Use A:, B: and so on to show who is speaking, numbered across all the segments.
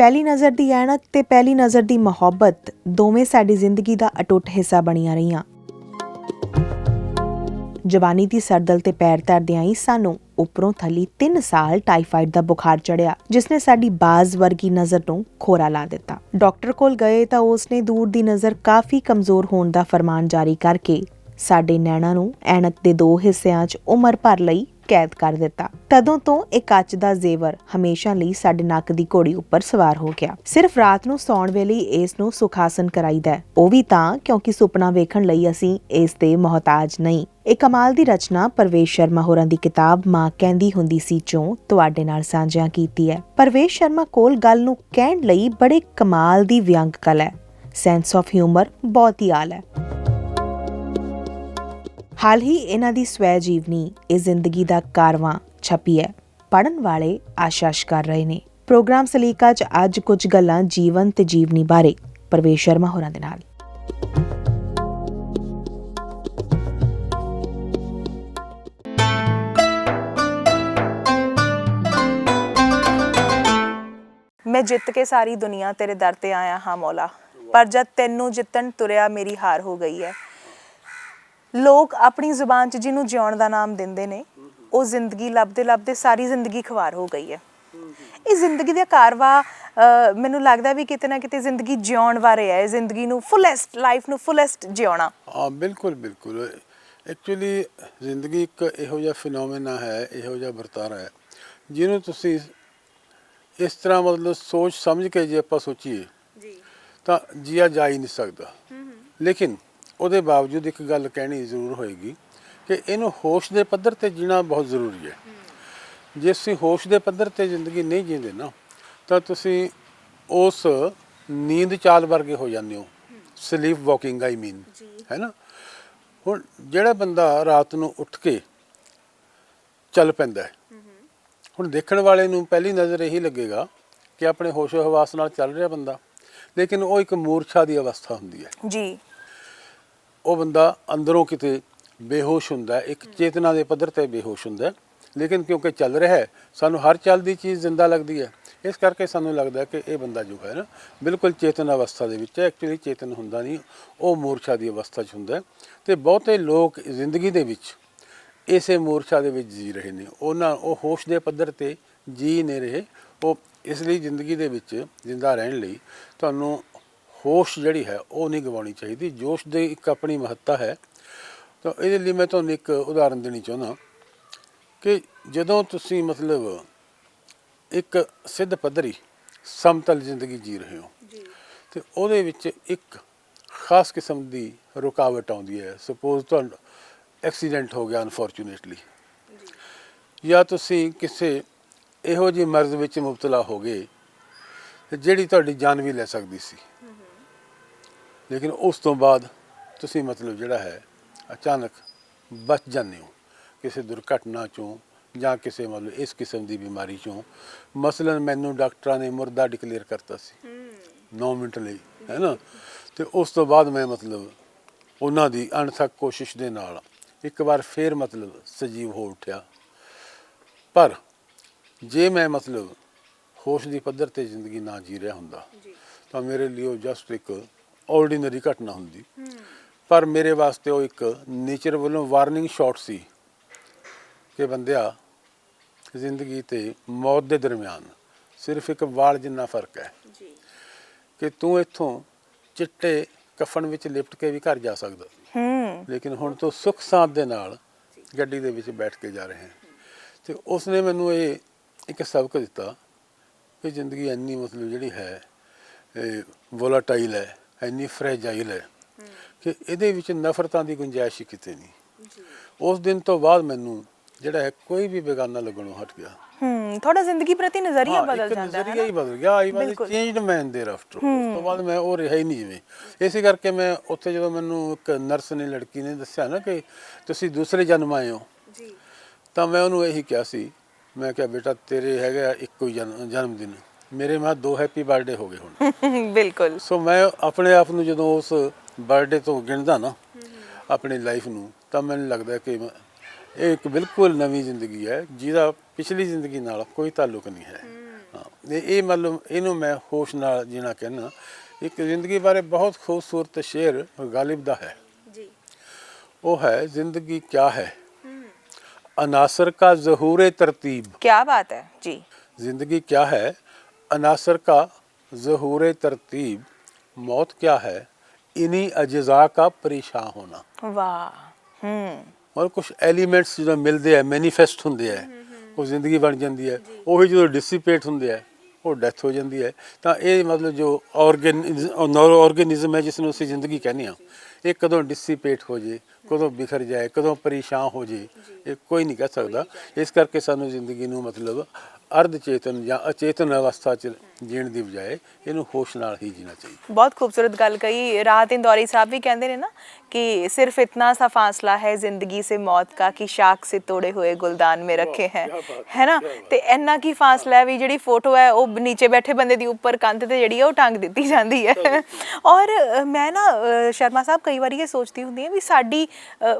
A: ਪਹਿਲੀ ਨਜ਼ਰ ਦੀ ਐਨਕ ਤੇ ਪਹਿਲੀ ਨਜ਼ਰ ਦੀ ਮੁਹੱਬਤ ਦੋਵੇਂ ਸਾਡੀ ਜ਼ਿੰਦਗੀ ਦਾ ਅਟੁੱਟ ਹਿੱਸਾ ਬਣੀਆਂ ਰਹੀਆਂ। ਜਵਾਨੀ ਦੀ ਸਰਦਲ ਤੇ ਪੈਰ ਧਰਦਿਆਂ ਹੀ ਸਾਨੂੰ ਉੱਪਰੋਂ ਥੱਲੀ 3 ਸਾਲ ਟਾਈਫਾਈਡ ਦਾ ਬੁਖਾਰ ਚੜਿਆ ਜਿਸ ਨੇ ਸਾਡੀ ਬਾਜ਼ ਵਰਗੀ ਨਜ਼ਰ ਨੂੰ ਖੋਰਾ ਲਾ ਦਿੱਤਾ। ਡਾਕਟਰ ਕੋਲ ਗਏ ਤਾਂ ਉਸਨੇ ਦੂਰ ਦੀ ਨਜ਼ਰ ਕਾਫੀ ਕਮਜ਼ੋਰ ਹੋਣ ਦਾ ਫਰਮਾਨ ਜਾਰੀ ਕਰਕੇ ਸਾਡੇ ਨੈਣਾਂ ਨੂੰ ਐਨਕ ਦੇ ਦੋ ਹਿੱਸਿਆਂ 'ਚ ਉਮਰ ਭਰ ਲਈ ਕੈਦ ਕਰ ਦਿੱਤਾ। ਤਦੋਂ ਤੋਂ ਇਹ ਕੱਚ ਦਾ ਜ਼ੇਵਰ ਹਮੇਸ਼ਾ ਲਈ ਸਾਡੇ ਨੱਕ ਦੀ ਘੋੜੀ ਉੱਪਰ ਸਵਾਰ ਹੋ ਗਿਆ। ਸਿਰਫ ਰਾਤ ਨੂੰ ਸੌਣ ਵੇਲੇ ਇਸ ਨੂੰ ਸੁਖਾਸਨ ਕਰਾਈਦਾ ਉਹ ਵੀ ਤਾਂ ਕਿਉਂਕਿ ਸੁਪਨਾ ਵੇਖਣ ਲਈ ਅਸੀਂ ਇਸ ਦੇ ਮੁਹਤਾਜ ਨਹੀਂ। ਇਹ ਕਮਾਲ ਦੀ ਰਚਨਾ ਪਰਵੇਸ਼ ਸ਼ਰਮਾ ਹੋਰਾਂ ਦੀ ਕਿਤਾਬ ਮਾਂ ਕਹਿੰਦੀ ਹੁੰਦੀ ਸੀ ਚੋਂ ਤੁਹਾਡੇ ਨਾਲ ਸਾਂਝਾ ਕੀਤੀ ਹੈ। ਪਰਵੇਸ਼ ਸ਼ਰਮਾ ਕੋਲ ਗੱਲ ਨੂੰ ਕਹਿਣ ਲਈ ਬੜੇ ਕਮਾਲ ਦੀ ਵਿਅੰਗ ਕਲਾ ਹੈ। ਸੈਂਸ ਆਫ ਹਿਊਮਰ ਬਹੁਤ ਹੀ ਆਲ ਹੈ। ਹਾਲ ਹੀ ਇਹਨਾਂ ਦੀ ਸਵੈ ਜੀਵਨੀ ਇਹ ਜ਼ਿੰਦਗੀ ਦਾ ਕਾਰਵਾਂ ਛਪੀ ਹੈ। ਪੜਨ ਵਾਲੇ ਆਸ਼ਾਸ਼ ਕਰ ਰਹੇ ਨੇ। ਪ੍ਰੋਗਰਾਮ ਸਲੀਕਾ 'ਚ ਅੱਜ ਕੁਝ ਗੱਲਾਂ ਜੀਵਨ ਤੇ ਜੀਵਨੀ ਬਾਰੇ। ਪਰਵੇਸ਼ ਸ਼ਰਮਾ ਹੋਰਾਂ ਦੇ ਨਾਲ।
B: ਮੈਂ ਜਿੱਤ ਕੇ ਸਾਰੀ ਦੁਨੀਆ ਤੇਰੇ ਦਰ ਤੇ ਆਇਆ ਹਾਂ ਮੌਲਾ। ਪਰ ਜਦ ਤੈਨੂੰ ਜਿੱਤਣ ਤੁਰਿਆ ਮੇਰੀ ਹਾਰ ਹੋ ਗਈ ਹੈ। ਲੋਕ ਆਪਣੀ ਜ਼ੁਬਾਨ 'ਚ ਜਿਹਨੂੰ ਜਿਉਣ ਦਾ ਨਾਮ ਦਿੰਦੇ ਨੇ ਉਹ ਜ਼ਿੰਦਗੀ ਲੱਭਦੇ ਲੱਭਦੇ ਸਾਰੀ ਜ਼ਿੰਦਗੀ ਖਵਾਰ ਹੋ ਗਈ ਹੈ। ਇਹ ਜ਼ਿੰਦਗੀ ਦਾ ਕਾਰਵਾ ਮੈਨੂੰ ਲੱਗਦਾ ਵੀ ਕਿਤੇ ਨਾ ਕਿਤੇ ਜ਼ਿੰਦਗੀ ਜਿਉਣ ਬਾਰੇ ਹੈ ਜ਼ਿੰਦਗੀ ਨੂੰ ਫੁੱਲੈਸਟ ਲਾਈਫ ਨੂੰ ਫੁੱਲੈਸਟ ਜਿਉਣਾ।
C: ਹਾਂ ਬਿਲਕੁਲ ਬਿਲਕੁਲ। ਐਕਚੁਅਲੀ ਜ਼ਿੰਦਗੀ ਇੱਕ ਇਹੋ ਜਿਹਾ ਫਿਨੋਮੇਨਾ ਹੈ ਇਹੋ ਜਿਹਾ ਵਰਤਾਰਾ ਹੈ ਜਿਹਨੂੰ ਤੁਸੀਂ ਇਸ ਤਰ੍ਹਾਂ ਮਤਲਬ ਸੋਚ ਸਮਝ ਕੇ ਜੇ ਆਪਾਂ ਸੋਚੀਏ
B: ਜੀ।
C: ਤਾਂ ਜੀਆ ਜਾ ਹੀ ਨਹੀਂ ਸਕਦਾ। ਲੇਕਿਨ ਉਹਦੇ ਬਾਵਜੂਦ ਇੱਕ ਗੱਲ ਕਹਿਣੀ ਜ਼ਰੂਰ ਹੋਏਗੀ ਕਿ ਇਹਨੂੰ ਹੋਸ਼ ਦੇ ਪੱਧਰ ਤੇ ਜੀਣਾ ਬਹੁਤ ਜ਼ਰੂਰੀ ਹੈ। ਜੇ ਅਸੀਂ ਹੋਸ਼ ਦੇ ਪੱਧਰ ਤੇ ਜ਼ਿੰਦਗੀ ਨਹੀਂ ਜੀਂਦੇ ਨਾ ਤਾਂ ਤੁਸੀਂ ਉਸ ਨੀਂਦ ਚਾਲ ਵਰਗੇ ਹੋ ਜਾਂਦੇ ਹੋ। ਸਲੀਪ ਵਾਕਿੰਗ ਆਈ ਮੀਨ ਹੈ ਨਾ? ਹੁਣ ਜਿਹੜਾ ਬੰਦਾ ਰਾਤ ਨੂੰ ਉੱਠ ਕੇ ਚੱਲ ਪੈਂਦਾ ਹੈ ਹੁਣ ਦੇਖਣ ਵਾਲੇ ਨੂੰ ਪਹਿਲੀ ਨਜ਼ਰ ਇਹੀ ਲੱਗੇਗਾ ਕਿ ਆਪਣੇ ਹੋਸ਼ੋ ਹਵਾਸ ਨਾਲ ਚੱਲ ਰਿਹਾ ਬੰਦਾ ਲੇਕਿਨ ਉਹ ਇੱਕ ਮੂਰਛਾ ਦੀ ਅਵਸਥਾ ਹੁੰਦੀ ਹੈ।
B: ਜੀ।
C: ਉਹ ਬੰਦਾ ਅੰਦਰੋਂ ਕਿਤੇ ਬੇਹੋਸ਼ ਹੁੰਦਾ ਇੱਕ ਚੇਤਨਾ ਦੇ ਪੱਧਰ ਤੇ ਬੇਹੋਸ਼ ਹੁੰਦਾ ਲੇਕਿਨ ਕਿਉਂਕਿ ਚੱਲ ਰਿਹਾ ਹੈ, ਸਾਨੂੰ ਹਰ ਚੱਲਦੀ ਚੀਜ਼ ਜ਼ਿੰਦਾ ਲੱਗਦੀ ਹੈ। ਇਸ ਕਰਕੇ ਸਾਨੂੰ ਲੱਗਦਾ ਕਿ ਇਹ ਬੰਦਾ ਜੋ ਹੈ ਨਾ, ਬਿਲਕੁਲ ਚੇਤਨ ਅਵਸਥਾ ਦੇ ਵਿੱਚ ਹੈ। ਐਕਚੁਅਲੀ ਚੇਤਨ ਹੁੰਦਾ ਨਹੀਂ, ਉਹ ਮੂਰਛਾ ਦੀ ਅਵਸਥਾ 'ਚ ਹੁੰਦਾ ਹੈ। ਤੇ ਬਹੁਤੇ ਲੋਕ ਜ਼ਿੰਦਗੀ ਦੇ ਵਿੱਚ ਇਸੇ ਮੂਰਛਾ ਦੇ ਵਿੱਚ ਜੀ ਰਹੇ ਨੇ। ਉਹਨਾਂ, ਉਹ ਹੋਸ਼ ਦੇ ਪੱਧਰ ਤੇ ਜੀ ਨਹੀਂ ਰਹੇ। ਉਹ ਇਸ ਲਈ ਜ਼ਿੰਦਗੀ ਦੇ ਵਿੱਚ ਜ਼ਿੰਦਾ ਰਹਿਣ ਲਈ ਤੁਹਾਨੂੰ ਹੋਸ਼ ਜਿਹੜੀ ਹੈ ਉਹ ਨਹੀਂ ਗਵਾਉਣੀ ਚਾਹੀਦੀ। ਜੋਸ਼ ਦੇ ਇੱਕ ਆਪਣੀ ਮਹੱਤਤਾ ਹੈ। ਤਾਂ ਇਹਦੇ ਲਈ ਮੈਂ ਤੁਹਾਨੂੰ ਇੱਕ ਉਦਾਹਰਨ ਦੇਣੀ ਚਾਹੁੰਦਾ ਕਿ ਜਦੋਂ ਤੁਸੀਂ ਮਤਲਬ ਇੱਕ ਸਿੱਧ ਪੱਧਰੀ ਸਮਤਲ ਜ਼ਿੰਦਗੀ ਜੀ ਰਹੇ ਹੋ
B: ਜੀ।
C: ਤੇ ਉਹਦੇ ਵਿੱਚ ਇੱਕ ਖਾਸ ਕਿਸਮ ਦੀ ਰੁਕਾਵਟ ਆਉਂਦੀ ਹੈ। ਸਪੋਜ਼ ਤੁਹਾਨੂੰ ਐਕਸੀਡੈਂਟ ਹੋ ਗਿਆ ਅਨਫੋਰਚੂਨੇਟਲੀ ਜਾਂ ਤੁਸੀਂ ਕਿਸੇ ਇਹੋ ਜਿਹੀ ਮਰਜ਼ ਵਿੱਚ ਮੁਬਤਲਾ ਹੋ ਗਏ ਤੇ ਜਿਹੜੀ ਤੁਹਾਡੀ ਜਾਨ ਵੀ ਲੈ ਸਕਦੀ ਸੀ। ਲੇਕਿਨ ਉਸ ਤੋਂ ਬਾਅਦ ਤੁਸੀਂ ਮਤਲਬ ਜਿਹੜਾ ਹੈ ਅਚਾਨਕ ਬਚ ਜਾਂਦੇ ਹੋ। ਕਿਸੇ ਦੁਰਘਟਨਾ ਚੋਂ ਜਾਂ ਕਿਸੇ ਮਤਲਬ ਇਸ ਕਿਸਮ ਦੀ ਬਿਮਾਰੀ ਚੋਂ। ਮਸਲਨ ਮੈਨੂੰ ਡਾਕਟਰਾਂ ਨੇ ਮੁਰਦਾ ਡਿਕਲੇਅਰ ਕਰਤਾ ਸੀ। 9 ਮਿੰਟ ਲਈ ਹੈ ਨਾ? ਤੇ ਉਸ ਤੋਂ ਬਾਅਦ ਮੈਂ ਮਤਲਬ ਉਹਨਾਂ ਦੀ ਅਣਥੱਕ ਕੋਸ਼ਿਸ਼ ਦੇ ਨਾਲ ਇੱਕ ਵਾਰ ਫੇਰ ਮਤਲਬ ਸਜੀਵ ਹੋ ਉੱਠਿਆ। ਪਰ ਜੇ ਮੈਂ ਮਤਲਬ ਹੋਸ਼ ਦੀ ਪੱਧਰ ਤੇ ਜ਼ਿੰਦਗੀ ਨਾ ਜੀ ਰਿਹਾ ਹੁੰਦਾ ਤਾਂ ਮੇਰੇ ਲਈ ਉਹ ਜਸਟ ਇੱਕ ਆਰਡੀਨਰੀ ਘਟਨਾ ਹੁੰਦੀ। ਪਰ ਮੇਰੇ ਵਾਸਤੇ ਉਹ ਇੱਕ ਨੇਚਰ ਵੱਲੋਂ ਵਾਰਨਿੰਗ ਸ਼ਾਟ ਸੀ ਕਿ ਬੰਦਿਆ ਜ਼ਿੰਦਗੀ ਤੇ ਮੌਤ ਦੇ ਦਰਮਿਆਨ ਸਿਰਫ ਇੱਕ ਵਾਲ ਜਿੰਨਾ ਫ਼ਰਕ ਹੈ।
B: ਜੀ।
C: ਕਿ ਤੂੰ ਇੱਥੋਂ ਚਿੱਟੇ ਕਫਨ ਵਿੱਚ ਲਿਪਟ ਕੇ ਵੀ ਘਰ ਜਾ ਸਕਦਾ।
B: ਹੂੰ।
C: ਲੇਕਿਨ ਹੁਣ ਤੋਂ ਸੁੱਖ ਸਾਥ ਦੇ ਨਾਲ ਗੱਡੀ ਦੇ ਵਿੱਚ ਬੈਠ ਕੇ ਜਾ ਰਹੇ ਹਾਂ। ਤੇ ਉਸਨੇ ਮੈਨੂੰ ਇਹ ਇੱਕ ਸਬਕ ਦਿੱਤਾ ਕਿ ਜ਼ਿੰਦਗੀ ਇੰਨੀ ਮਤਲਬ ਜਿਹੜੀ ਹੈ ਇਹ ਵੋਲਾਟਾਈਲ ਹੈ। ਇੰਨੀ ਫ੍ਰੈਜਾਈਲ ਹੈ ਕਿ ਇਹਦੇ ਵਿੱਚ ਨਫ਼ਰਤਾਂ ਦੀ ਗੁੰਜਾਇਸ਼ ਕਿਤੇ ਨਹੀਂ। ਉਸ ਦਿਨ ਤੋਂ ਬਾਅਦ ਮੈਨੂੰ ਜਿਹੜਾ ਹੈ ਕੋਈ ਵੀ ਬੇਗਾਨਾ ਲੱਗਣੋਂ ਹਟ ਗਿਆ।
B: ਹੂੰ ਥੋੜਾ ਜ਼ਿੰਦਗੀ ਪ੍ਰਤੀ ਨਜ਼ਰੀਆ ਬਦਲ ਜਾਂਦਾ ਹੈ
C: ਨਜ਼ਰੀਆ ਹੀ? ਬਦਲ ਗਿਆ ਆਈ ਵਾਸ। ਚੇਂਜਡ ਮੈਨ ਦੇਰ ਆਫਟਰ ਉਸ ਤੋਂ ਬਾਅਦ ਮੈਂ ਉਹ ਰਿਹਾ ਹੀ ਨਹੀਂ ਜਿਵੇਂ। ਇਸੇ ਕਰਕੇ ਮੈਂ ਉੱਥੇ ਜਦੋਂ ਮੈਨੂੰ ਇੱਕ ਨਰਸ ਨੇ ਲੜਕੀ ਨੇ ਦੱਸਿਆ ਨਾ ਕਿ ਤੁਸੀਂ ਦੂਸਰੇ ਜਨਮ ਆਏ ਹੋ
B: ਜੀ।
C: ਤਾਂ ਮੈਂ ਉਹਨੂੰ ਇਹੀ ਕਿਹਾ ਸੀ। ਮੈਂ ਕਿਹਾ ਬੇਟਾ ਤੇਰੇ ਹੈਗਾ ਇੱਕੋ ਹੀ ਜਨਮ ਜਨਮ ਦਿਨ ਮੇਰੇ ਮਾ ਦੋ ਹੈਪੀ ਬਰਥਡੇ ਹੋ ਗਏ ਹੁਣ।
B: ਬਿਲਕੁਲ।
C: ਸੋ ਮੈਂ ਆਪਣੇ ਆਪ ਨੂੰ ਜਦੋਂ ਉਸ ਬਰਥਡੇ ਤੋਂ ਗਿਣਦਾ ਨਾ ਆਪਣੀ ਲਾਈਫ ਨੂੰ ਤਾਂ ਮੈਨੂੰ ਲੱਗਦਾ ਕਿ ਇਹ ਇੱਕ ਬਿਲਕੁਲ ਨਵੀਂ ਜ਼ਿੰਦਗੀ ਹੈ ਜਿਹਦਾ ਪਿਛਲੀ ਜ਼ਿੰਦਗੀ ਨਾਲ ਕੋਈ ਤਾਲੁਕ ਨਹੀਂ ਹੈ। ਹਾਂ, ਇਹ ਇਹ ਮਤਲਬ ਇਹਨੂੰ ਮੈਂ ਹੋਸ਼ ਨਾਲ ਜੀਣਾ ਕਹਿੰਦਾ ਇੱਕ ਜ਼ਿੰਦਗੀ ਬਾਰੇ ਬਹੁਤ ਖੂਬਸੂਰਤ ਸ਼ੇਰ ਗਾਲਿਬ ਦਾ ਹੈ। ਉਹ ਹੈ ਜ਼ਿੰਦਗੀ ਕਿਆ ਹੈ? ਅਨਾਸਰ ਕਾ ਜ਼ਹੂਰ ਤਰਤੀਬ।
B: ਕੀ ਬਾਤ ਹੈ ਜੀ।
C: ਜ਼ਿੰਦਗੀ ਕਿਆ ਹੈ? अनासर का ज़हूर तरतीब मौत क्या है इन्हीं अज्जा का परेशान होना
B: ਵਾਹ ਹੂੰ
C: ਔਰ ਕੁਝ ਐਲੀਮੈਂਟਸ ਜਦੋਂ ਮਿਲਦੇ ਆ ਮੈਨੀਫੈਸਟ ਹੁੰਦੇ ਆ ਉਹ ਜ਼ਿੰਦਗੀ ਬਣ ਜਾਂਦੀ ਹੈ ਉਹੀ ਜਦੋਂ ਡਿਸਿਪੇਟ ਹੁੰਦੇ ਆ ਉਹ ਡੈਥ ਹੋ ਜਾਂਦੀ ਹੈ ਤਾਂ ਇਹ ਮਤਲਬ ਜੋ ਆਰਗਨ ਆਰਗੇਨਿਜ਼ਮ ਹੈ ਜਿਸ ਨੂੰ ਅਸੀਂ ਜ਼ਿੰਦਗੀ ਕਹਿੰਦੇ ਆ ਇਹ ਕਦੋਂ ਡਿਸਿਪੇਟ ਹੋ ਜੇ, ਕਦੋਂ ਬਿਖਰ ਜਾਏ, ਕਦੋਂ ਪਰੇਸ਼ਾਨ ਹੋ ਜੇ, ਇਹ ਕੋਈ ਨਹੀਂ ਕਹਿ ਸਕਦਾ। ਇਸ ਕਰਕੇ ਸਾਨੂੰ ਜ਼ਿੰਦਗੀ ਨੂੰ ਮਤਲਬ ਅਰਧ ਚੇਤਨ ਜਾਂ ਅਚੇਤਨ ਅਵਸਥਾ ਚ ਜੀਣ ਦੀ ਬਜਾਏ ਇਹਨੂੰ ਹੋਸ਼ ਨਾਲ ਹੀ ਜੀਣਾ ਚਾਹੀਦਾ।
B: ਬਹੁਤ ਖੂਬਸੂਰਤ ਗੱਲ ਕਹੀ। ਰਾਹਤ ਇੰਦੌਰੀ ਸਾਹਿਬ ਵੀ ਕਹਿੰਦੇ ਨੇ ਨਾ ਕਿ ਸਿਰਫ ਇਤਨਾ ਸਾ ਫਾਸਲਾ ਹੈ ਜ਼ਿੰਦਗੀ ਸੇ ਮੌਤ ਦਾ ਕਿ ਸ਼ਾਖ ਸੇ ਤੋੜੇ ਹੋਏ ਗੁਲਦਾਨ ਮੇ ਰੱਖੇ ਹੈ। ਹੈ ਨਾ? ਤੇ ਇੰਨਾ ਕੀ ਫਾਸਲਾ ਹੈ ਵੀ ਜਿਹੜੀ ਫੋਟੋ ਹੈ ਉਹ ਨੀਚੇ ਬੈਠੇ ਬੰਦੇ ਦੀ ਉੱਪਰ ਕੰਧ ਤੇ ਜਿਹੜੀ ਉਹ ਟੰਗ ਦਿੱਤੀ ਜਾਂਦੀ ਹੈ। ਔਰ ਮੈਂ ਨਾ ਸ਼ਰਮਾ ਸਾਹਿਬ ਕਈ ਵਾਰੀ ਇਹ ਸੋਚਦੀ ਹੁੰਦੀ ਹਾਂ ਵੀ ਸਾਡੀ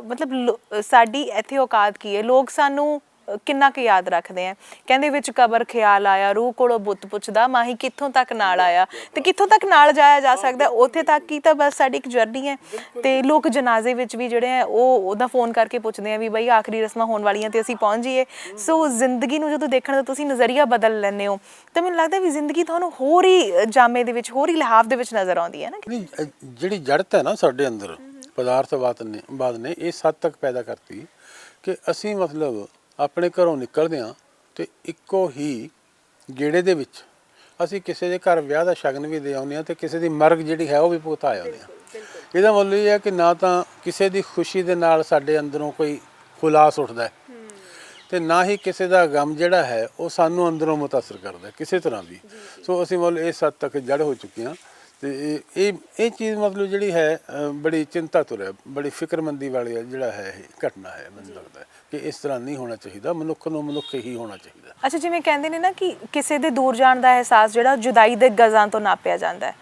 B: ਮਤਲਬ ਸਾਡੀ ਇੱਥੇ ਔਕਾਤ ਕੀ ਹੈ? ਲੋਕ ਸਾਨੂੰ ਕਿੰਨਾ ਕੁ ਯਾਦ ਰੱਖਦੇ ਆ। ਕਹਿੰਦੇ ਵਿੱਚ ਕਬਰ ਖਿਆਲ ਆਇਆ, ਰੂਹ ਕੋਲੋਂ ਬੁੱਤ ਪੁੱਛਦਾ, ਮਾਹੀ, ਕਿੱਥੋਂ ਤੱਕ ਨਾਲ ਆਇਆ? ਤੇ ਕਿੱਥੋਂ ਤੱਕ ਨਾਲ ਜਾਇਆ ਜਾ ਸਕਦਾ? ਉੱਥੇ ਤੱਕ ਹੀ ਤਾਂ ਬਸ ਸਾਡੀ ਇੱਕ ਜਰਨੀ ਹੈ। ਤੇ ਲੋਕ ਜਨਾਜ਼ੇ ਵਿੱਚ ਵੀ ਜਿਹੜੇ ਆ, ਉਹ ਉਹਦਾ ਫੋਨ ਕਰਕੇ ਪੁੱਛਦੇ ਆ ਵੀ ਬਈ ਆਖਰੀ ਰਸਮਾਂ ਹੋਣ ਵਾਲੀਆਂ ਤੇ ਅਸੀਂ ਪਹੁੰਚ ਜਾਈਏ। ਸੋ ਜ਼ਿੰਦਗੀ ਨੂੰ ਜਦੋਂ ਦੇਖਣ ਦਾ ਤੁਸੀਂ ਨਜ਼ਰੀਆ ਬਦਲ ਲੈਂਦੇ ਹੋ, ਤਾਂ ਮੈਨੂੰ ਲੱਗਦਾ ਵੀ ਜ਼ਿੰਦਗੀ ਤੁਹਾਨੂੰ ਹੋਰ ਹੀ ਜਾਮੇ ਦੇ ਵਿੱਚ, ਹੋਰ ਹੀ ਲਿਹਾਵ ਦੇ ਵਿੱਚ ਨਜ਼ਰ ਆਉਂਦੀ ਹੈ ਨਾ।
C: ਜਿਹੜੀ ਜੜਤ ਹੈ ਨਾ ਸਾਡੇ ਅੰਦਰ, ਪਦਾਰਥਵਾਦ ਨੇ, ਬਾਦ ਨੇ ਇਸ ਹੱਦ ਤੱਕ ਪੈਦਾ ਕਰਤੀ ਕਿ ਅਸੀਂ ਮਤਲਬ ਆਪਣੇ ਘਰੋਂ ਨਿਕਲਦੇ ਹਾਂ ਤੇ ਇੱਕੋ ਹੀ ਗੇੜੇ ਦੇ ਵਿੱਚ ਅਸੀਂ ਕਿਸੇ ਦੇ ਘਰ ਵਿਆਹ ਦਾ ਸ਼ਗਨ ਵੀ ਦੇ ਆਉਂਦੇ ਹਾਂ ਤੇ ਕਿਸੇ ਦੀ ਮਰਗ ਜਿਹੜੀ ਹੈ ਉਹ ਵੀ ਭੁਗਤਾ ਆਉਂਦੇ ਹਾਂ। ਇਹਦਾ ਮਤਲਬ ਇਹ ਹੈ ਕਿ ਨਾ ਤਾਂ ਕਿਸੇ ਦੀ ਖੁਸ਼ੀ ਦੇ ਨਾਲ ਸਾਡੇ ਅੰਦਰੋਂ ਕੋਈ ਖੁਲਾਸ ਉੱਠਦਾ ਹੈ ਤੇ ਨਾ ਹੀ ਕਿਸੇ ਦਾ ਗਮ ਜਿਹੜਾ ਹੈ ਉਹ ਸਾਨੂੰ ਅੰਦਰੋਂ ਮੁਤਾਸਰ ਕਰਦਾ ਕਿਸੇ ਤਰ੍ਹਾਂ ਵੀ। ਸੋ ਅਸੀਂ ਮਤਲਬ ਇਸ ਹੱਦ ਤੱਕ ਜੜ ਹੋ ਚੁੱਕੇ ਹਾਂ ਤੇ ਇਹ ਇਹ ਇਹ ਚੀਜ਼ ਮਤਲਬ ਜਿਹੜੀ ਹੈ ਅ, ਬੜੀ ਚਿੰਤਾ ਤੁਰ ਬੜੀ ਫਿਕਰਮੰਦੀ ਵਾਲੀ ਹੈ ਜਿਹੜਾ ਹੈ ਇਹ ਘਟਨਾ ਹੈ ਮੈਨੂੰ ਲੱਗਦਾ ਹੈ ਕਿ ਇਸ ਤਰ੍ਹਾਂ ਨਹੀਂ ਹੋਣਾ ਚਾਹੀਦਾ ਮਨੁੱਖ ਨੂੰ ਮਨੁੱਖ ਹੀ ਹੋਣਾ ਚਾਹੀਦਾ
B: ਅੱਛਾ ਜਿਵੇਂ ਕਹਿੰਦੇ ਨੇ ਨਾ ਕਿ ਕਿਸੇ ਦੇ ਦੂਰ ਜਾਣ ਦਾ ਅਹਿਸਾਸ ਜਿਹੜਾ ਜੁਦਾਈ ਦੇ ਗਜ਼ਾਂ ਤੋਂ ਨਾਪਿਆ ਜਾਂਦਾ ਹੈ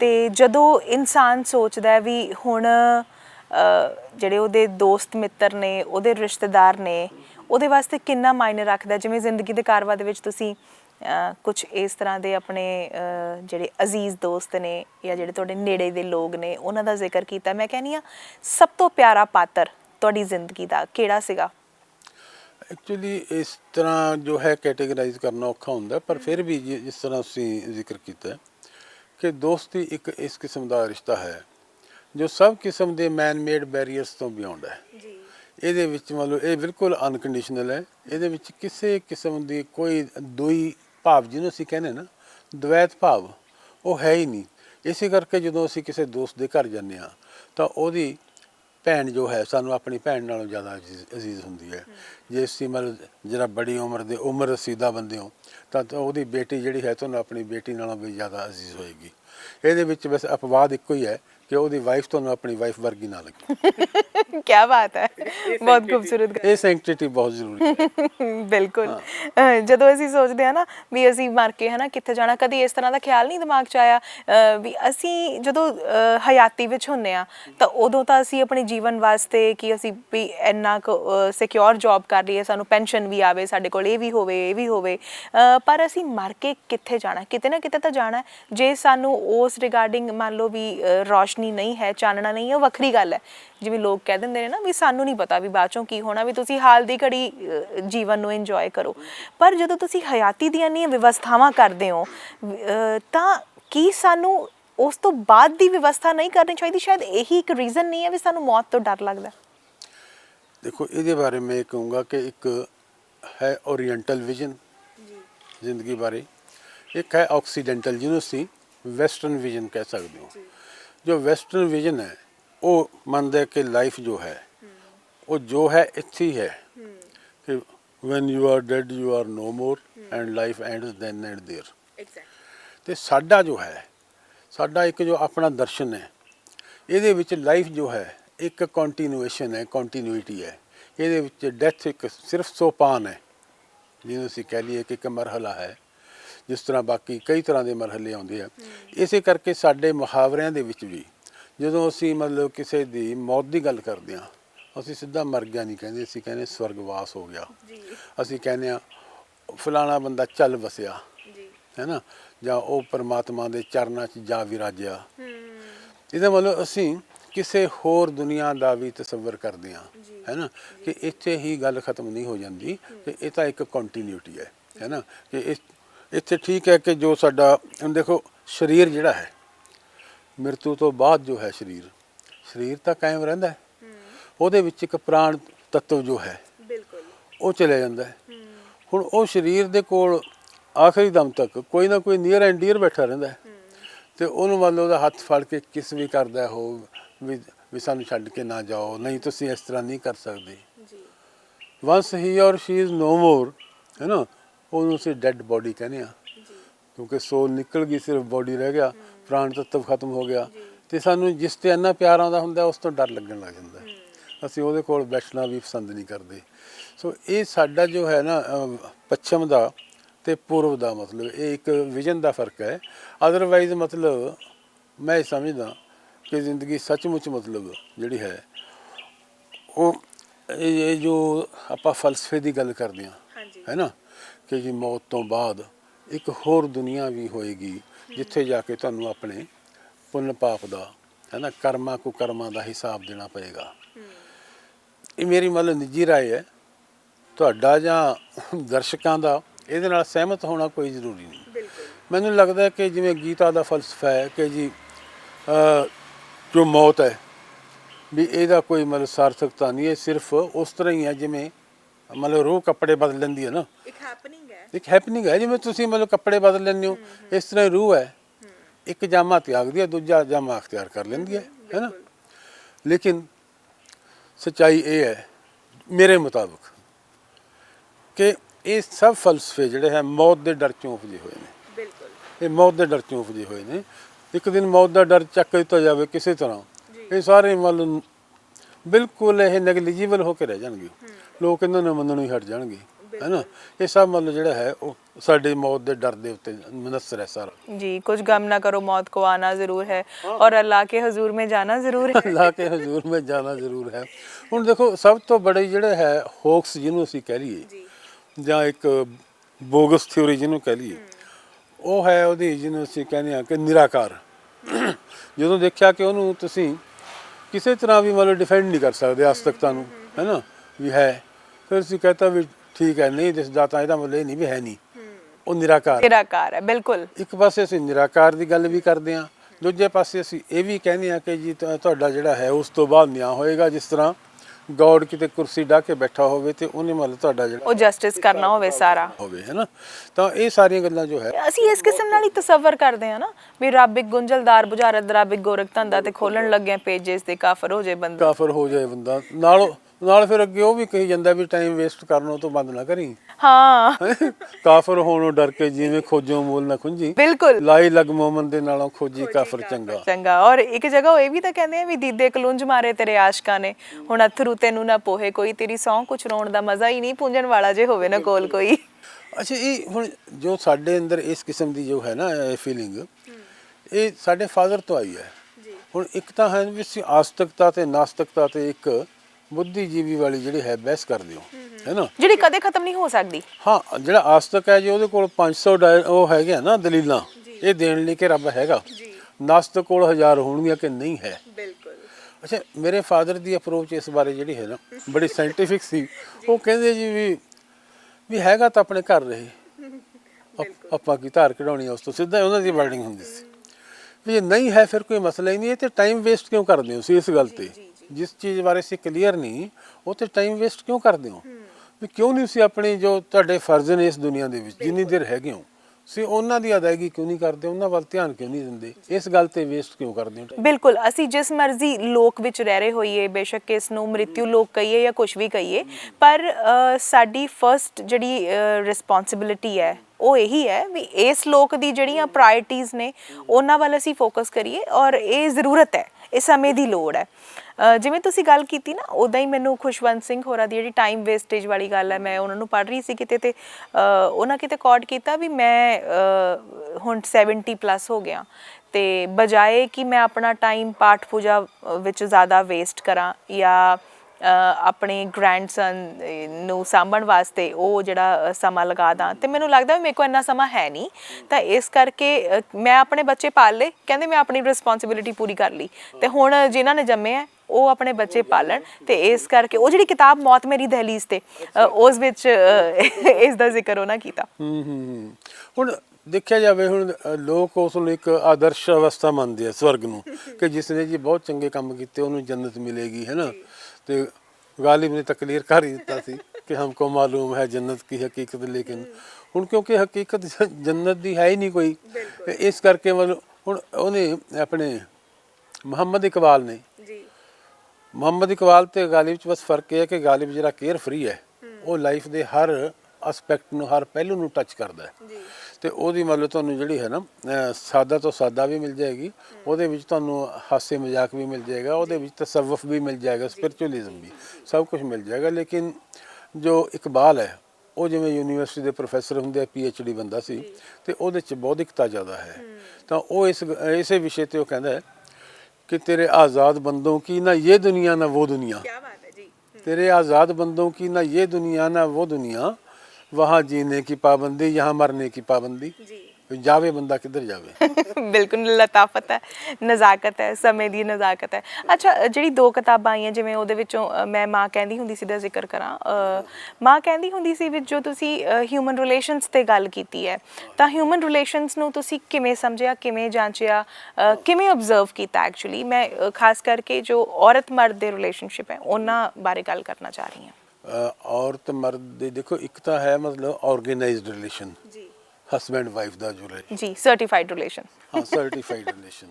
B: ਤੇ ਜਦੋਂ ਇਨਸਾਨ ਸੋਚਦਾ ਹੈ ਵੀ ਹੁਣ ਅ, ਜਿਹੜੇ ਉਹਦੇ ਦੋਸਤ ਮਿੱਤਰ ਨੇ ਉਹਦੇ ਰਿਸ਼ਤੇਦਾਰ ਨੇ ਉਹਦੇ ਵਾਸਤੇ ਕਿੰਨਾ ਮਾਇਨੇ ਰੱਖਦਾ ਹੈ। ਜਿਵੇਂ ਜ਼ਿੰਦਗੀ ਦੇ ਕਾਰਵਾ ਦੇ ਵਿੱਚ ਤੁਸੀਂ ਕੁਝ ਇਸ ਤਰ੍ਹਾਂ ਦੇ ਆਪਣੇ ਜਿਹੜੇ ਅਜ਼ੀਜ਼ ਦੋਸਤ ਨੇ ਜਾਂ ਜਿਹੜੇ ਤੁਹਾਡੇ ਨੇੜੇ ਦੇ ਲੋਕ ਨੇ ਉਹਨਾਂ ਦਾ ਜ਼ਿਕਰ ਕੀਤਾ। ਮੈਂ ਕਹਿੰਨੀ ਆ ਸਭ ਤੋਂ ਪਿਆਰਾ ਪਾਤਰ ਤੁਹਾਡੀ ਜ਼ਿੰਦਗੀ ਦਾ ਕਿਹੜਾ ਸੀਗਾ?
C: ਐਕਚੁਅਲੀ ਇਸ ਤਰ੍ਹਾਂ ਜੋ ਹੈ ਕੈਟੇਗਰਾਈਜ਼ ਕਰਨਾ ਔਖਾ ਹੁੰਦਾ ਪਰ ਫਿਰ ਵੀ ਜਿਸ ਤਰ੍ਹਾਂ ਅਸੀਂ ਜ਼ਿਕਰ ਕੀਤਾ ਕਿ ਦੋਸਤੀ ਇੱਕ ਇਸ ਕਿਸਮ ਦਾ ਰਿਸ਼ਤਾ ਹੈ ਜੋ ਸਭ ਕਿਸਮ ਦੇ ਮੈਨ ਮੇਡ ਬੈਰੀਅਰਸ ਤੋਂ ਬਿਯੋਂਡ ਹੈ।
B: ਜੀ।
C: ਇਹਦੇ ਵਿੱਚ ਮਤਲਬ ਇਹ ਬਿਲਕੁਲ ਅਨਕੰਡੀਸ਼ਨਲ ਹੈ। ਇਹਦੇ ਵਿੱਚ ਕਿਸੇ ਕਿਸਮ ਦੀ ਕੋਈ ਦੋਈ ਭਾਵ ਜਿਹਨੂੰ ਅਸੀਂ ਕਹਿੰਦੇ ਨਾ ਦ્વੈਤ ਭਾਵ, ਉਹ ਹੈ ਹੀ ਨਹੀਂ। ਇਸੇ ਕਰਕੇ ਜਦੋਂ ਅਸੀਂ ਕਿਸੇ ਦੋਸਤ ਦੇ ਘਰ ਜਾਂਦੇ ਹਾਂ, ਤਾਂ ਉਹਦੀ ਭੈਣ ਜੋ ਹੈ, ਸਾਨੂੰ ਆਪਣੀ ਭੈਣ ਨਾਲੋਂ ਜ਼ਿਆਦਾ ਅਜ਼ੀਜ਼ ਅਜ਼ੀਜ਼ ਹੁੰਦੀ ਹੈ। ਜੇ ਅਸੀਂ ਮਤਲਬ ਜਿਹੜਾ ਬੜੀ ਉਮਰ ਦੇ, ਉਮਰ ਰਸੀਦਾ ਬੰਦੇ ਹੋ, ਤਾਂ ਤਾਂ ਉਹਦੀ ਬੇਟੀ ਜਿਹੜੀ ਹੈ, ਤੁਹਾਨੂੰ ਆਪਣੀ ਬੇਟੀ ਨਾਲੋਂ ਵੀ ਜ਼ਿਆਦਾ ਅਜ਼ੀਜ਼ ਹੋਏਗੀ। ਇਹਦੇ ਵਿੱਚ ਬਸ ਅਪਵਾਦ ਇੱਕੋ ਹੀ ਹੈ ਕਿ ਉਹਦੀ ਵਾਈਫ ਤੁਹਾਨੂੰ ਆਪਣੀ ਵਾਈਫ ਵਰਗੀ ਨਾ ਲੱਗੇ।
B: ਕੀ ਬਾਤ ਹੈ। ਬਹੁਤ ਖੂਬਸੂਰਤ ਗੱਲ।
C: ਇਹ ਸੈਂਕਟਿਟੀ ਬਹੁਤ ਜ਼ਰੂਰੀ ਹੈ।
B: ਬਿਲਕੁਲ। ਅਹ ਜਦੋਂ ਅਸੀਂ ਸੋਚਦੇ ਹਾਂ ਨਾ ਵੀ ਅਸੀਂ ਮਰ ਕੇ ਹਨਾ ਕਿੱਥੇ ਜਾਣਾ ਕਦੀ ਇਸ ਤਰ੍ਹਾਂ ਦਾ ਖਿਆਲ ਨਹੀਂ ਦਿਮਾਗ 'ਚ ਆਇਆ ਅਹ ਵੀ ਅਸੀਂ ਜਦੋਂ ਅਹ ਹਯਾਤੀ ਵਿੱਚ ਹੁੰਨੇ ਆ ਤਾਂ ਉਦੋਂ ਤਾਂ ਅਸੀਂ ਆਪਣੇ ਜੀਵਨ ਵਾਸਤੇ ਕਿ ਅਸੀਂ ਵੀ ਇੰਨਾ ਕੁ ਸਿਕਿਉਰ ਜੌਬ ਕਰ ਲਈਏ ਸਾਨੂੰ ਪੈਨਸ਼ਨ ਵੀ ਆਵੇ ਸਾਡੇ ਕੋਲ ਇਹ ਵੀ ਹੋਵੇ ਇਹ ਵੀ ਹੋਵੇ। ਅਹ ਪਰ ਅਸੀਂ ਮਰ ਕੇ ਕਿੱਥੇ ਜਾਣਾ ਕਿਤੇ ਨਾ ਕਿਤੇ ਤਾਂ ਜਾਣਾ ਹੈ। ਜੇ ਸਾਨੂੰ ਉਸ ਰਿਗਾਰਡਿੰਗ ਮੰਨ ਲਓ ਵੀ ਅਹ ਰੌਸ਼ਨੀ ਨਹੀਂ ਹੈ ਚਾਨਣਾ ਨਹੀਂ ਹੈ ਉਹ ਵੱਖਰੀ ਗੱਲ ਹੈ। ਜਿਵੇਂ ਲੋਕ ਕਹਿ ਦਿੰਦੇ ਨੇ ਨਾ ਵੀ ਸਾਨੂੰ ਨਹੀਂ ਪਤਾ ਵੀ ਬਾਅਦ ਚੋਂ ਕੀ ਹੋਣਾ ਵੀ ਤੁਸੀਂ ਹਾਲ ਦੀ ਘੜੀ ਅਹ, ਜੀਵਨ ਨੂੰ ਇੰਜੋਏ ਕਰੋ। ਪਰ ਜਦੋਂ ਤੁਸੀਂ ਹਯਾਤੀ ਦੀਆਂ ਨਹੀਂ ਵਿਵਸਥਾਵਾਂ ਕਰਦੇ ਹੋ ਅਹ, ਤਾਂ ਕੀ ਸਾਨੂੰ ਉਸ ਤੋਂ ਬਾਅਦ ਦੀ ਵਿਵਸਥਾ ਨਹੀਂ ਕਰਨੀ ਚਾਹੀਦੀ? ਸ਼ਾਇਦ ਇਹੀ ਇੱਕ ਰੀਜ਼ਨ ਨਹੀਂ ਹੈ ਵੀ ਸਾਨੂੰ ਮੌਤ ਤੋਂ ਡਰ ਲੱਗਦਾ।
C: ਦੇਖੋ ਇਹਦੇ ਬਾਰੇ ਮੈਂ ਇਹ ਕਹੂੰਗਾ ਕਿ ਇੱਕ ਹੈ ਓਰੀਐਂਟਲ ਵਿਜ਼ਨ ਜ਼ਿੰਦਗੀ ਬਾਰੇ ਇੱਕ ਹੈ ਆਕਸੀਡੈਂਟਲ ਜਿਹਨੂੰ ਅਸੀਂ ਵੈਸਟਰਨ ਵਿਜ਼ਨ ਕਹਿ ਸਕਦੇ ਹਾਂ। ਜੋ ਵੈਸਟਰਨ ਵਿਜ਼ਨ ਹੈ ਉਹ ਮੰਨਦਾ ਹੈ ਕਿ ਲਾਈਫ ਜੋ ਹੈ ਉਹ ਜੋ ਹੈ ਇੱਥੇ ਹੀ ਹੈ। ਕਿ when you are dead you are no more and life ends then and there ਤੇ ਸਾਡਾ ਜੋ ਹੈ ਸਾਡਾ ਇੱਕ ਜੋ ਆਪਣਾ ਦਰਸ਼ਨ ਹੈ ਇਹਦੇ ਵਿੱਚ ਲਾਈਫ ਜੋ ਹੈ ਇੱਕ ਕੰਟੀਨਿਊਏਸ਼ਨ ਹੈ ਕੰਟੀਨਿਊਟੀ ਹੈ। ਇਹਦੇ ਵਿੱਚ ਡੈਥ ਇੱਕ ਸਿਰਫ ਸੋਪਾਨ ਹੈ ਜਿਹਨੂੰ ਅਸੀਂ ਕਹਿ ਲਈਏ ਕਿ ਇੱਕ ਮਰਹਲਾ ਹੈ। ਜਿਸ ਤਰ੍ਹਾਂ ਬਾਕੀ ਕਈ ਤਰ੍ਹਾਂ ਦੇ ਮਰਹਲੇ ਆਉਂਦੇ ਆ। ਇਸੇ ਕਰਕੇ ਸਾਡੇ ਮੁਹਾਵਰਿਆਂ ਦੇ ਵਿੱਚ ਵੀ ਜਦੋਂ ਅਸੀਂ ਮਤਲਬ ਕਿਸੇ ਦੀ ਮੌਤ ਦੀ ਗੱਲ ਕਰਦੇ ਹਾਂ ਅਸੀਂ ਸਿੱਧਾ ਮਰ ਗਿਆ ਨਹੀਂ ਕਹਿੰਦੇ ਅਸੀਂ ਕਹਿੰਦੇ ਸਵਰਗਵਾਸ ਹੋ ਗਿਆ। ਅਸੀਂ ਕਹਿੰਦੇ ਆ ਫਲਾਣਾ ਬੰਦਾ ਚੱਲ ਵਸਿਆ ਹੈ ਨਾ ਜਾਂ ਉਹ ਪਰਮਾਤਮਾ ਦੇ ਚਰਨਾਂ 'ਚ ਜਾ ਵਿਰਾਜਿਆ। ਇਹਦਾ ਮਤਲਬ ਅਸੀਂ ਕਿਸੇ ਹੋਰ ਦੁਨੀਆ ਦਾ ਵੀ ਤਸੱਵਰ ਕਰਦੇ ਹਾਂ ਹੈ ਨਾ ਕਿ ਇੱਥੇ ਹੀ ਗੱਲ ਖਤਮ ਨਹੀਂ ਹੋ ਜਾਂਦੀ ਕਿ ਇਹ ਤਾਂ ਇੱਕ ਕੰਟੀਨਿਊਟੀ ਹੈ ਹੈ ਨਾ ਕਿ ਇਸ ਇੱਥੇ ਠੀਕ ਹੈ ਕਿ ਜੋ ਸਾਡਾ ਹੁਣ ਦੇਖੋ ਸਰੀਰ ਜਿਹੜਾ ਹੈ ਮ੍ਰਿਤੂ ਤੋਂ ਬਾਅਦ ਜੋ ਹੈ ਸਰੀਰ ਸਰੀਰ ਤਾਂ ਕਾਇਮ ਰਹਿੰਦਾ ਹੈ। ਉਹਦੇ ਵਿੱਚ ਇੱਕ ਪ੍ਰਾਣ ਤੱਤਵ ਜੋ ਹੈ
B: ਬਿਲਕੁਲ।
C: ਉਹ ਚਲੇ ਜਾਂਦਾ ਹੈ। ਹੁਣ ਉਹ ਸਰੀਰ ਦੇ ਕੋਲ ਆਖਰੀ ਦਮ ਤੱਕ ਕੋਈ ਨਾ ਕੋਈ ਨੀਅਰ ਐਂਡ ਡੀਅਰ ਬੈਠਾ ਰਹਿੰਦਾ ਹੈ। ਤੇ ਉਹਨੂੰ ਲਓ ਉਹਦਾ ਹੱਥ ਫੜ ਕੇ ਕਿਸ ਵੀ ਕਰਦਾ ਹੈ ਵੀ ਵੀ ਸਾਨੂੰ ਛੱਡ ਕੇ ਨਾ ਜਾਓ ਨਹੀਂ ਤੁਸੀਂ ਇਸ ਤਰ੍ਹਾਂ ਨਹੀਂ ਕਰ ਸਕਦੇ।
B: ਜੀ।
C: ਵਾਂਸ ਹੀ ਔਰ ਸ਼ੀ ਇਜ਼ ਨੋ ਮੋਰ ਹੈ ਨਾ ਉਹਨੂੰ ਅਸੀਂ ਡੈੱਡ ਬੋਡੀ ਕਹਿੰਦੇ ਆ ਕਿਉਂਕਿ ਸੋਲ ਨਿਕਲ ਗਈ ਸਿਰਫ ਬੋਡੀ ਰਹਿ ਗਿਆ ਪ੍ਰਾਣ ਤੱਤਵ ਖਤਮ ਹੋ ਗਿਆ। ਤੇ ਸਾਨੂੰ ਜਿਸ ਤੇ ਇੰਨਾ ਪਿਆਰ ਆਉਂਦਾ ਹੁੰਦਾ ਉਸ ਤੋਂ ਡਰ ਲੱਗਣ ਲੱਗ ਜਾਂਦਾ। ਅਸੀਂ ਉਹਦੇ ਕੋਲ ਬੈਠਣਾ ਵੀ ਪਸੰਦ ਨਹੀਂ ਕਰਦੇ। ਸੋ ਇਹ ਸਾਡਾ ਜੋ ਹੈ ਨਾ ਪੱਛਮ ਦਾ ਤੇ ਪੂਰਬ ਦਾ ਮਤਲਬ ਇਹ ਇੱਕ ਵਿਜ਼ਨ ਦਾ ਫ਼ਰਕ ਹੈ। ਅਦਰਵਾਈਜ਼ ਮਤਲਬ ਮੈਂ ਸਮਝਦਾ ਕਿ ਜ਼ਿੰਦਗੀ ਸੱਚਮੁੱਚ ਮਤਲਬ ਜਿਹੜੀ ਹੈ ਉਹ ਇਹ ਜੋ ਆਪਾਂ ਫਲਸਫੇ ਦੀ ਗੱਲ ਕਰਦੇ ਹਾਂ
B: ਹਾਂਜੀ।
C: ਹੈ ਨਾ? ਕਿ ਜੀ ਮੌਤ ਤੋਂ ਬਾਅਦ ਇੱਕ ਹੋਰ ਦੁਨੀਆ ਵੀ ਹੋਏਗੀ ਜਿੱਥੇ ਜਾ ਕੇ ਤੁਹਾਨੂੰ ਆਪਣੇ ਪੁੰਨ ਪਾਪ ਦਾ ਹੈ ਨਾ ਕਰਮਾਂ ਕੋ ਕਰਮਾਂ ਦਾ ਹਿਸਾਬ ਦੇਣਾ ਪਏਗਾ ਇਹ ਮੇਰੀ ਮਤਲਬ ਨਿੱਜੀ رائے ਹੈ ਤੁਹਾਡਾ ਜਾਂ ਦਰਸ਼ਕਾਂ ਦਾ ਇਹਦੇ ਨਾਲ ਸਹਿਮਤ ਹੋਣਾ ਕੋਈ ਜ਼ਰੂਰੀ ਨਹੀਂ
B: ਬਿਲਕੁਲ
C: ਮੈਨੂੰ ਲੱਗਦਾ ਹੈ ਕਿ ਜਿਵੇਂ ਗੀਤਾ ਦਾ ਫਲਸਫਾ ਹੈ ਕਿ ਜੀ ਅ, ਜੋ ਮੌਤ ਹੈ ਵੀ ਇਹਦਾ ਕੋਈ ਮਤਲਬ ਸਾਰਥਕਤਾ ਨਹੀਂ ਹੈ ਸਿਰਫ ਉਸ ਤਰ੍ਹਾਂ ਹੀ ਹੈ ਜਿਵੇਂ ਮਤਲਬ ਰੂਹ ਕੱਪੜੇ ਬਦਲ ਲੈਂਦੀ ਹੈ ਨਾ।
B: ਇੱਕ ਹੈਪਨਿੰਗ ਹੈ।
C: ਇੱਕ ਹੈਪਨਿੰਗ ਹੈ ਜਿਵੇਂ ਤੁਸੀਂ ਮਤਲਬ ਕੱਪੜੇ ਬਦਲ ਲੈਂਦੇ ਹੋ ਇਸ ਤਰ੍ਹਾਂ ਰੂਹ ਹੈ। ਇੱਕ ਜਾਮਾ ਤਿਆਗਦੀ ਹੈ ਦੂਜਾ ਜਾਮਾ ਅਖਤਿਆਰ ਕਰ ਲੈਂਦੀ ਹੈ ਹੈ ਨਾ? ਲੇਕਿਨ ਸਚਾਈ ਇਹ ਹੈ ਮੇਰੇ ਮੁਤਾਬਕ ਕਿ ਇਹ ਸਭ ਫਲਸਫੇ ਜਿਹੜੇ ਹੈ ਮੌਤ ਦੇ ਡਰ ਚੋਂ ਉਪਜੇ ਹੋਏ ਨੇ।
B: ਬਿਲਕੁਲ।
C: ਇਹ ਮੌਤ ਦੇ ਡਰ ਚੋਂ ਉਪਜੇ ਹੋਏ ਨੇ। ਇੱਕ ਦਿਨ ਮੌਤ ਦਾ ਡਰ ਚੱਕ ਦਿੱਤਾ ਜਾਵੇ ਕਿਸੇ ਤਰ੍ਹਾਂ ਇਹ ਸਾਰੇ ਮਤਲਬ ਬਿਲਕੁਲ ਇਹ ਨੈਗਲੀਜੀਬਲ ਹੋ ਕੇ ਰਹਿ ਜਾਣਗੇ। ਲੋਕ ਇਹਨਾਂ ਨੂੰ ਮੰਨਣੋਂ ਹੀ ਹਟ ਜਾਣਗੇ ਹੈਨਾ ਇਹ ਸਭ ਮਤਲਬ ਜਿਹੜਾ ਹੈ ਉਹ ਸਾਡੇ ਮੌਤ ਦੇ ਡਰ ਦੇ ਉੱਤੇ ਮਨਸਰ ਹੈ ਸਾਰਾ
B: जी कुछ गम ना करो मौत को आना जरूर है और अल्लाह के हजूर में जाना जरूर है
C: ਲਾ ਕੇ ਹਜ਼ੂਰ ਮੈਂ ਜਾਣਾ ਜ਼ਰੂਰ ਹੈ ਹੁਣ ਦੇਖੋ ਸਭ ਤੋਂ ਬੜੇ ਜਿਹੜੇ ਹੈ ਹੋਕਸ ਜਿਹਨੂੰ ਅਸੀਂ ਕਹਿ ਲਈਏ ਜਾਂ ਇੱਕ ਬੋਗਸ ਥਿਉਰੀ ਜਿਹਨੂੰ ਕਹਿ ਲਈਏ ਉਹ ਹੈ ਉਹਦੀ ਜਿਹਨੂੰ ਅਸੀਂ ਕਹਿੰਦੇ ਆ ਕਿ ਨਿਰਾਕਾਰ ਜਦੋਂ ਦੇਖਿਆ ਕਿ ਉਹਨੂੰ ਤੁਸੀਂ ਕਿਸੇ ਤਰ੍ਹਾਂ ਵੀ ਮਤਲਬ ਡਿਫੈਂਡ ਨਹੀਂ ਕਰ ਸਕਦੇ ਆਸਤਕਤਾ ਨੂੰ ਹੈ ਨਾ ਵੀ ਹੈ ਫਿਰ ਅਸੀਂ ਕਹਤਾ ਵੀ ਠੀਕ ਹੈ ਨਹੀਂ ਦਿਸਦਾ ਤਾਂ ਇਹਦਾ ਮਤਲਬ ਇਹ ਨਹੀਂ ਵੀ ਹੈ ਨਹੀਂ। ਉਹ ਨਿਰਾਕਾਰ।
B: ਨਿਰਾਕਾਰ ਹੈ ਬਿਲਕੁਲ।
C: ਇੱਕ ਪਾਸੇ ਅਸੀਂ ਨਿਰਾਕਾਰ ਦੀ ਗੱਲ ਵੀ ਕਰਦੇ ਹਾਂ ਦੂਜੇ ਪਾਸੇ ਅਸੀਂ ਇਹ ਵੀ ਕਹਿੰਦੇ ਹਾਂ ਕਿ ਜੀ ਤੁਹਾਡਾ ਜਿਹੜਾ ਹੈ ਉਸ ਤੋਂ ਬਾਅਦ ਨਿਆਂ ਹੋਏਗਾ ਜਿਸ ਤਰ੍ਹਾਂ ਗੌਡ ਕਿਤੇ ਕੁਰਸੀ ਢਾ ਕੇ ਬੈਠਾ ਹੋਵੇ ਤੇ ਉਹਨੇ ਮਤਲਬ ਤੁਹਾਡਾ ਜਿਹੜਾ
B: ਉਹ ਜਸਟਿਸ ਕਰਨਾ ਹੋਵੇ ਸਾਰਾ।
C: ਹੋਵੇ ਹੈ ਤਾਂ ਇਹ ਸਾਰੀਆਂ ਗੱਲਾਂ ਜੋ ਹੈ
B: ਅਸੀਂ ਇਸ ਕਿਸਮ ਨਾਲ ਹੀ ਤਸੱਵਰ ਕਰਦੇ ਹਾਂ ਨਾ ਵੀ ਰੱਬ ਇੱਕ ਗੁੰਝਲਦਾਰ ਬੁਝਾਰਤ ਰੱਬ ਗੋਰਖ ਧੰਦਾ ਤੇ ਖੋਲਣ ਲੱਗਿਆ ਪੇਜਸ ਦੇ ਕਾਫਰ ਹੋ ਜੇ ਬੰਦਾ।
C: ਕਾਫਰ ਹੋ ਜਾਏ ਬੰਦਾ। ਨਾਲ ਨਾਲ ਫਿਰ ਅੱਗੇ ਉਹ ਵੀ ਕਹੀ ਜਾਂਦਾ ਵੀ ਟਾਈਮ ਵੇਸਟ ਕਰਨੋਂ ਤੋਂ ਬੰਦ ਨਾ ਕਰੀ।
B: ਹਾਂ?
C: ਕਾਫਰ ਹੋਣੋਂ ਡਰ ਕੇ ਜਿਵੇਂ ਖੋਜੋਂ ਮੂਲ ਨਾ ਖੁੰਝੀ।
B: ਬਿਲਕੁਲ।
C: ਲਾਈ ਲਗ ਮੋਮਨ ਦੇ ਨਾਲੋਂ ਖੋਜੀ ਕਾਫਰ ਚੰਗਾ।
B: ਚੰਗਾ। ਔਰ ਇੱਕ ਜਗ੍ਹਾ ਉਹ ਇਹ ਵੀ ਤਾਂ ਕਹਿੰਦੇ ਆ ਵੀ ਦੀਦੇ ਕਲੁੰਝ ਮਾਰੇ ਤੇਰੇ ਆਸ਼ਕਾਂ ਨੇ। ਹੁਣ ਅਥਰੂ ਤੈਨੂੰ ਨਾ ਪੋਹੇ ਕੋਈ ਤੇਰੀ ਸੌਂ ਕੁਛ ਰੋਣ ਦਾ ਮਜ਼ਾ ਹੀ ਨਹੀਂ ਪੂੰਝਣ ਵਾਲਾ ਜੇ ਹੋਵੇ ਨਾ ਕੋਲ ਕੋਈ।
C: ਅੱਛਾ ਇਹ ਹੁਣ ਜੋ ਸਾਡੇ ਅੰਦਰ ਇਸ ਕਿਸਮ ਦੀ ਜੋ ਹੈ ਨਾ ਫੀਲਿੰਗ ਇਹ ਸਾਡੇ ਫਾਦਰ ਤੋਂ ਆਈ ਹੈ। ਹੁਣ ਇੱਕ ਤਾਂ ਹੈ ਵੀ ਆਸਤਕਤਾ ਤੇ ਨਾਸਤਕਤਾ ਤੇ ਇੱਕ ਬੁੱਧੀਜੀਵੀ ਵਾਲੀ ਜਿਹੜੀ ਹੈ ਬਹਿਸ ਕਰਦੇ ਹੋ ਹੈ ਨਾ
B: ਜਿਹੜੀ ਕਦੇ ਖਤਮ ਨਹੀਂ ਹੋ ਸਕਦੀ।
C: ਹਾਂ ਜਿਹੜਾ ਆਸਤਕ ਹੈ ਜੀ ਉਹਦੇ ਕੋਲ 500 ਡਾਇ- ਉਹ ਹੈਗੇ ਆ ਨਾ ਦਲੀਲਾਂ ਇਹ ਦੇਣ ਲਈ ਕਿ ਰੱਬ ਹੈਗਾ। ਨਾਸਤਕ ਕੋਲ ਹਜ਼ਾਰ ਹੋਣਗੀਆਂ ਕਿ ਨਹੀਂ ਹੈ।
B: ਬਿਲਕੁਲ।
C: ਅੱਛਾ ਮੇਰੇ ਫਾਦਰ ਦੀ ਅਪਰੋਚ ਇਸ ਬਾਰੇ ਜਿਹੜੀ ਹੈ ਨਾ ਬੜੀ ਸਾਇੰਟੀਫਿਕ ਸੀ। ਉਹ ਕਹਿੰਦੇ ਜੀ ਵੀ ਵੀ ਹੈਗਾ ਤਾਂ ਆਪਣੇ ਘਰ ਰਹੇ। ਆਪ- ਆਪਾਂ ਕੀ ਧਾਰ ਕਢਾਉਣੀ ਆ ਉਸ ਤੋਂ ਸਿੱਧਾ ਉਹਨਾਂ ਦੀ ਵਰਡਿੰਗ ਹੁੰਦੀ ਸੀ। ਵੀ ਜੇ ਨਹੀਂ ਹੈ ਫਿਰ ਕੋਈ ਮਸਲਾ ਹੀ ਨਹੀਂ ਇਹ ਤੇ ਟਾਈਮ ਵੇਸਟ ਕਿਉਂ ਕਰਦੇ ਹੋ ਸੀ ਇਸ ਗੱਲ ਤੇ? ਜਿਸ ਚੀਜ਼ ਬਾਰੇ ਸੀ ਕਲੀਅਰ ਨਹੀਂ, ਉਹ ਤੇ ਟਾਈਮ ਵੇਸਟ ਕਿਉਂ ਕਰਦੇ ਹੋ? ਵੀ ਕਿਉਂ ਨਹੀਂ ਸੀ ਆਪਣੀ ਜੋ ਤੁਹਾਡੇ ਫਰਜ਼ ਨੇ ਇਸ ਦੁਨੀਆ ਦੇ ਵਿੱਚ, ਜਿੰਨੀ ਦੇਰ ਹੈਗੇ ਹੋ ਸੀ ਉਹਨਾਂ ਦੀ ਅਦਾਇਗੀ ਕਿਉਂ ਨਹੀਂ ਕਰਦੇ, ਉਹਨਾਂ ਵੱਲ ਧਿਆਨ ਕਿਉਂ ਨਹੀਂ ਦਿੰਦੇ? ਇਸ ਗੱਲ ਤੇ ਵੇਸਟ ਕਿਉਂ ਕਰਦੇ ਹੋ?
B: ਬਿਲਕੁਲ, ਅਸੀਂ ਜਿਸ ਮਰਜ਼ੀ ਲੋਕ ਵਿੱਚ ਰਹਿ ਰਹੇ ਹੋਈਏ, ਬੇਸ਼ੱਕ ਇਸ ਨੂੰ ਮ੍ਰਿਤਿੂ ਲੋਕ ਕਹੀਏ ਜਾਂ ਕੁਝ ਵੀ ਕਹੀਏ, ਪਰ ਸਾਡੀ ਫਰਸਟ ਜਿਹੜੀ ਰਿਸਪੌਂਸਿਬਿਲਿਟੀ ਹੈ, ਉਹ ਇਹੀ ਹੈ ਵੀ ਇਸ ਲੋਕ ਦੀ ਜਿਹੜੀਆਂ ਪ੍ਰਾਇਰਟੀਆਂ ਨੇ, ਉਹਨਾਂ ਵੱਲ ਅਸੀਂ ਫੋਕਸ ਕਰੀਏ ਔਰ ਇਹ ਜ਼ਰੂਰਤ ਹੈ ਇਹ ਸਮੇਂ ਦੀ ਲੋੜ ਹੈ। ਜਿਵੇਂ ਤੁਸੀਂ ਗੱਲ ਕੀਤੀ ਨਾ ਉਦਾਂ ਹੀ ਮੈਨੂੰ ਖੁਸ਼ਵੰਤ ਸਿੰਘ ਹੋਰਾਂ ਦੀ ਜਿਹੜੀ ਟਾਈਮ ਵੇਸਟੇਜ ਵਾਲੀ ਗੱਲ ਹੈ, ਮੈਂ ਉਹਨਾਂ ਨੂੰ ਪੜ੍ਹ ਰਹੀ ਸੀ ਕਿਤੇ ਤੇ ਉਹਨਾਂ ਕਿਤੇ ਕੋਡ ਕੀਤਾ ਵੀ ਮੈਂ ਹੁਣ 70 ਪਲੱਸ ਹੋ ਗਿਆ। ਤੇ ਬਜਾਏ ਕਿ ਮੈਂ ਆਪਣਾ ਟਾਈਮ ਪਾਠ ਪੂਜਾ ਵਿੱਚ ਜ਼ਿਆਦਾ ਵੇਸਟ ਕਰਾਂ ਜਾਂ ਆਪਣੇ ਗ੍ਰੈਂਡਸਨ ਨੂੰ ਸਾਂਭਣ ਵਾਸਤੇ ਉਹ ਜਿਹੜਾ ਸਮਾਂ ਲਗਾ ਦਾਂ। ਤੇ ਮੈਨੂੰ ਲੱਗਦਾ ਮੇਰੇ ਕੋਲ ਇੰਨਾ ਸਮਾਂ ਹੈ ਨਹੀਂ। ਤਾਂ ਇਸ ਕਰਕੇ ਮੈਂ ਆਪਣੇ ਬੱਚੇ ਪਾਲ। ਲਏ ਕਹਿੰਦੇ ਮੈਂ ਆਪਣੀ ਰਿਸਪੌਂਸਿਬਿਲਿਟੀ ਪੂਰੀ ਕਰ ਲਈ। ਤੇ ਹੁਣ ਜਿਨ੍ਹਾਂ ਨੇ ਜੰਮੇ ਆ, ਉਹ ਆਪਣੇ ਬੱਚੇ ਪਾਲਣ। ਤੇ ਇਸ ਕਰਕੇ ਉਹ ਜਿਹੜੀ ਕਿਤਾਬ ਮੌਤ ਮੇਰੀ ਦਹਲੀਜ਼ ਤੇ ਉਸ ਵਿੱਚ ਇਸ ਦਾ ਜ਼ਿਕਰ ਉਹਨਾਂ ਕੀਤਾ।
C: ਹੂੰ ਹੂੰ ਹੁਣ ਦੇਖਿਆ ਜਾਵੇ, ਹੁਣ ਲੋਕ ਉਸ ਨੂੰ ਇੱਕ ਆਦਰਸ਼ ਅਵਸਥਾ ਮੰਨਦੇ ਆ, ਸਵਰਗ ਨੂੰ। ਕਿ ਜਿਸ ਨੇ ਜੀ ਬਹੁਤ ਚੰਗੇ ਕੰਮ ਕੀਤੇ, ਉਹਨੂੰ ਜੰਨਤ ਮਿਲੇਗੀ, ਹੈ ਨਾ? ਤੇ ਗਾਲਿਬ ਨੇ ਤਕਲੀਰ ਕਰ ਹੀ ਦਿੱਤਾ ਸੀ ਕਿ ਹਮਕੋ ਮਾਲੂਮ ਹੈ ਜੰਨਤ ਕੀ ਹਕੀਕਤ ਲੇਕਿਨ ਹੁਣ ਕਿਉਂਕਿ ਹਕੀਕਤ ਜੰਨਤ ਦੀ ਹੈ ਹੀ ਨਹੀਂ ਕੋਈ ਇਸ ਕਰਕੇ ਮਤਲਬ ਹੁਣ ਉਹਨੇ ਆਪਣੇ ਮੁਹੰਮਦ ਇਕਬਾਲ ਨੇ
B: ਜੀ।
C: ਮੁਹੰਮਦ ਇਕਬਾਲ ਤੇ ਗਾਲਿਬ ਚ ਬਸ ਫ਼ਰਕ ਇਹ ਹੈ ਕਿ ਗਾਲਿਬ ਜਿਹੜਾ ਕੇਅਰ ਫਰੀ ਹੈ ਉਹ ਲਾਈਫ ਦੇ ਹਰ ਐਸਪੈਕਟ ਨੂੰ ਹਰ ਪਹਿਲੂ ਨੂੰ ਟੱਚ ਕਰਦਾ ਹੈ।
B: ਜੀ।
C: ਤੇ ਉਹਦੀ ਮਤਲਬ ਤੁਹਾਨੂੰ ਜਿਹੜੀ ਹੈ ਨਾ ਸਾਦਾ ਤੋਂ ਸਾਦਾ ਵੀ ਮਿਲ ਜਾਏਗੀ ਉਹਦੇ ਵਿੱਚ ਤੁਹਾਨੂੰ ਹਾਸੇ ਮਜ਼ਾਕ ਵੀ ਮਿਲ ਜਾਏਗਾ ਉਹਦੇ ਵਿੱਚ ਤਸੱਵੁਫ ਵੀ ਮਿਲ ਜਾਏਗਾ ਸਪਿਰਚੁਅਲਿਜ਼ਮ ਵੀ ਸਭ ਕੁਝ ਮਿਲ ਜਾਏਗਾ। ਲੇਕਿਨ ਜੋ ਇਕਬਾਲ ਹੈ ਉਹ ਜਿਵੇਂ ਯੂਨੀਵਰਸਿਟੀ ਦੇ ਪ੍ਰੋਫੈਸਰ ਹੁੰਦੇ ਆ ਡੀ ਬੰਦਾ ਸੀ ਤੇ ਉਹਦੇ ਚ ਬੌਧਿਕਤਾ ਜ਼ਿਆਦਾ ਹੈ। ਤਾਂ ਉਹ ਇਸ ਇਸੇ ਵਿਸ਼ੇ ਤੇ ਉਹ ਕਹਿੰਦਾ ਹੈ ਕਿ ਤੇਰੇ ਆਜ਼ਾਦ ਬੰਦੋਂ ਕੀ ਨਾ ਇਹ ਦੁਨੀਆ ਨਾ ਉਹ ਦੁਨੀਆ।
B: ਕੀ ਬਾਤ ਹੈ ਜੀ।
C: ਤੇਰੇ ਆਜ਼ਾਦ ਬੰਦੋਂ ਕੀ ਨਾ ਇਹ ਦੁਨੀਆ ਨਾ ਉਹ ਦੁਨੀਆ। वहाँ जीने की पाबंदी यहाँ मरने की पाबंदी
B: ਜੀ
C: जावे बंदा किधर जावे
B: ਬਿਲਕੁਲ ਲਤਾਫਤ ਹੈ ਨਜ਼ਾਕਤ ਹੈ ਸਮੇਂ ਦੀ ਨਜ਼ਾਕਤ ਹੈ ਅੱਛਾ ਅ, ਜਿਹੜੀ ਦੋ ਕਿਤਾਬਾਂ ਆਈਆਂ ਜਿਵੇਂ ਉਹਦੇ ਵਿੱਚੋਂ ਅ, ਮੈਂ ਮਾਂ ਕਹਿੰਦੀ ਹੁੰਦੀ ਸੀ ਦਾ ਜ਼ਿਕਰ ਕਰਾਂ ਅ, ਮਾਂ ਕਹਿੰਦੀ ਹੁੰਦੀ ਸੀ ਵਿੱਚ ਜੋ ਤੁਸੀਂ ਹਿਊਮਨ ਰਿਲੇਸ਼ਨਸ ਤੇ ਗੱਲ ਕੀਤੀ ਹੈ ਤਾਂ ਹਿਊਮਨ ਰਿਲੇਸ਼ਨਸ ਨੂੰ ਤੁਸੀਂ ਕਿਵੇਂ ਸਮਝਿਆ ਕਿਵੇਂ ਜਾਂਚਿਆ ਅ, ਕਿਵੇਂ ਆਬਜ਼ਰਵ ਕੀਤਾ ਐਕਚੁਅਲੀ ਮੈਂ ਅ, ਖਾਸ ਕਰਕੇ ਜੋ ਔਰਤ ਮਰਦ ਦੇ ਰਿਲੇਸ਼ਨਸ਼ਿਪ ਹੈ ਉਹਨਾਂ ਬਾਰੇ ਗੱਲ ਕਰਨਾ ਚਾਹ ਰਹੀ ਹਾਂ
C: ਅ, ਔਰਤ ਮਰਦ ਦੇ ਦੇਖੋ ਇੱਕ ਤਾਂ ਹੈ ਮਤਲਬ ਆਰਗੇਨਾਈਜ਼ਡ ਰਿਲੇਸ਼ਨ
B: ਜੀ।
C: ਹਸਬੈਂਡ ਵਾਈਫ ਦਾ ਜੋ ਹੈ
B: ਜੀ ਸਰਟੀਫਾਈਡ ਰਿਲੇਸ਼ਨ
C: ਹਾਂ ਸਰਟੀਫਾਈਡ ਰਿਲੇਸ਼ਨ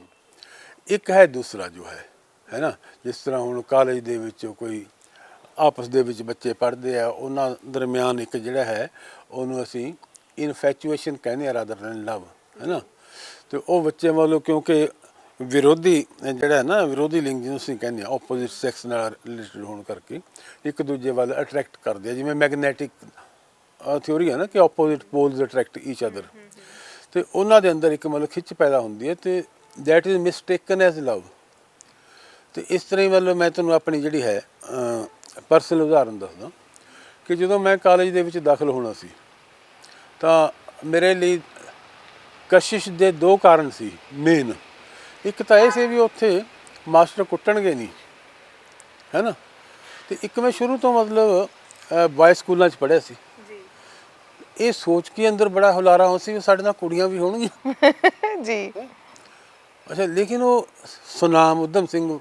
C: ਇੱਕ ਹੈ ਦੂਸਰਾ ਜੋ ਹੈ ਹੈ ਨਾ? ਜਿਸ ਤਰ੍ਹਾਂ ਹੁਣ ਕਾਲਜ ਦੇ ਵਿੱਚ ਕੋਈ ਆਪਸ ਦੇ ਵਿੱਚ ਬੱਚੇ ਪੜ੍ਹਦੇ ਆ ਉਹਨਾਂ ਦਰਮਿਆਨ ਇੱਕ ਜਿਹੜਾ ਹੈ ਉਹਨੂੰ ਅਸੀਂ ਇਨਫੈਚੁਏਸ਼ਨ ਕਹਿੰਦੇ ਆ ਰਾਦਰ ਦੈਨ ਲਵ ਹੈ ਨਾ? ਤੇ ਉਹ ਬੱਚੇ ਵੱਲੋਂ ਕਿਉਂਕਿ ਵਿਰੋਧੀ, ਜਿਹੜਾ ਹੈ ਨਾ, ਵਿਰੋਧੀ ਲਿੰਗ ਜਿਹਨੂੰ ਅਸੀਂ ਕਹਿੰਦੇ ਆ ਆਪੋਜ਼ਿਟ ਸੈਕਸ ਨਾਲ ਰਿਲੇਟਡ ਹੋਣ ਕਰਕੇ ਇੱਕ ਦੂਜੇ ਵੱਲ ਅਟਰੈਕਟ ਕਰਦੇ ਆ। ਜਿਵੇਂ ਮੈਗਨੈਟਿਕ ਥਿਉਰੀ ਹੈ ਨਾ ਕਿ opposite poles attract each other ਤੇ ਉਹਨਾਂ ਦੇ ਅੰਦਰ ਇੱਕ ਮਤਲਬ ਖਿੱਚ ਪੈਦਾ ਹੁੰਦੀ ਹੈ ਤੇ that is mistaken as love ਤੇ ਇਸ ਤਰ੍ਹਾਂ ਹੀ ਮਤਲਬ ਮੈਂ ਤੁਹਾਨੂੰ ਆਪਣੀ ਜਿਹੜੀ ਹੈ ਪਰਸਨਲ ਉਦਾਹਰਨ ਦੱਸਦਾ। ਕਿ ਜਦੋਂ ਮੈਂ ਕਾਲਜ ਦੇ ਵਿੱਚ ਦਾਖਲ ਹੋਣਾ ਸੀ, ਤਾਂ ਮੇਰੇ ਲਈ ਕਸ਼ਿਸ਼ ਦੇ ਦੋ ਕਾਰਨ ਸੀ ਮੇਨ ਇੱਕ ਤਾਂ ਇਹ ਸੀ ਵੀ ਉੱਥੇ ਮਾਸਟਰ ਕੁੱਟਣਗੇ ਨਹੀਂ ਹੈ ਨਾ? ਤੇ ਇੱਕ ਮੈਂ ਸ਼ੁਰੂ ਤੋਂ ਮਤਲਬ ਬਾਇ ਸਕੂਲਾਂ 'ਚ ਪੜ੍ਹਿਆ ਸੀ।
B: ਜੀ।
C: ਇਹ ਸੋਚ ਕੇ ਅੰਦਰ ਬੜਾ ਹੁਲਾਰਾ ਹੋ ਸੀ ਵੀ ਸਾਡੇ ਨਾਲ ਕੁੜੀਆਂ ਵੀ ਹੋਣਗੀਆਂ।
B: ਜੀ।
C: ਅੱਛਾ ਲੇਕਿਨ ਉਹ ਸੁਨਾਮ ਉਦਮ ਸਿੰਘ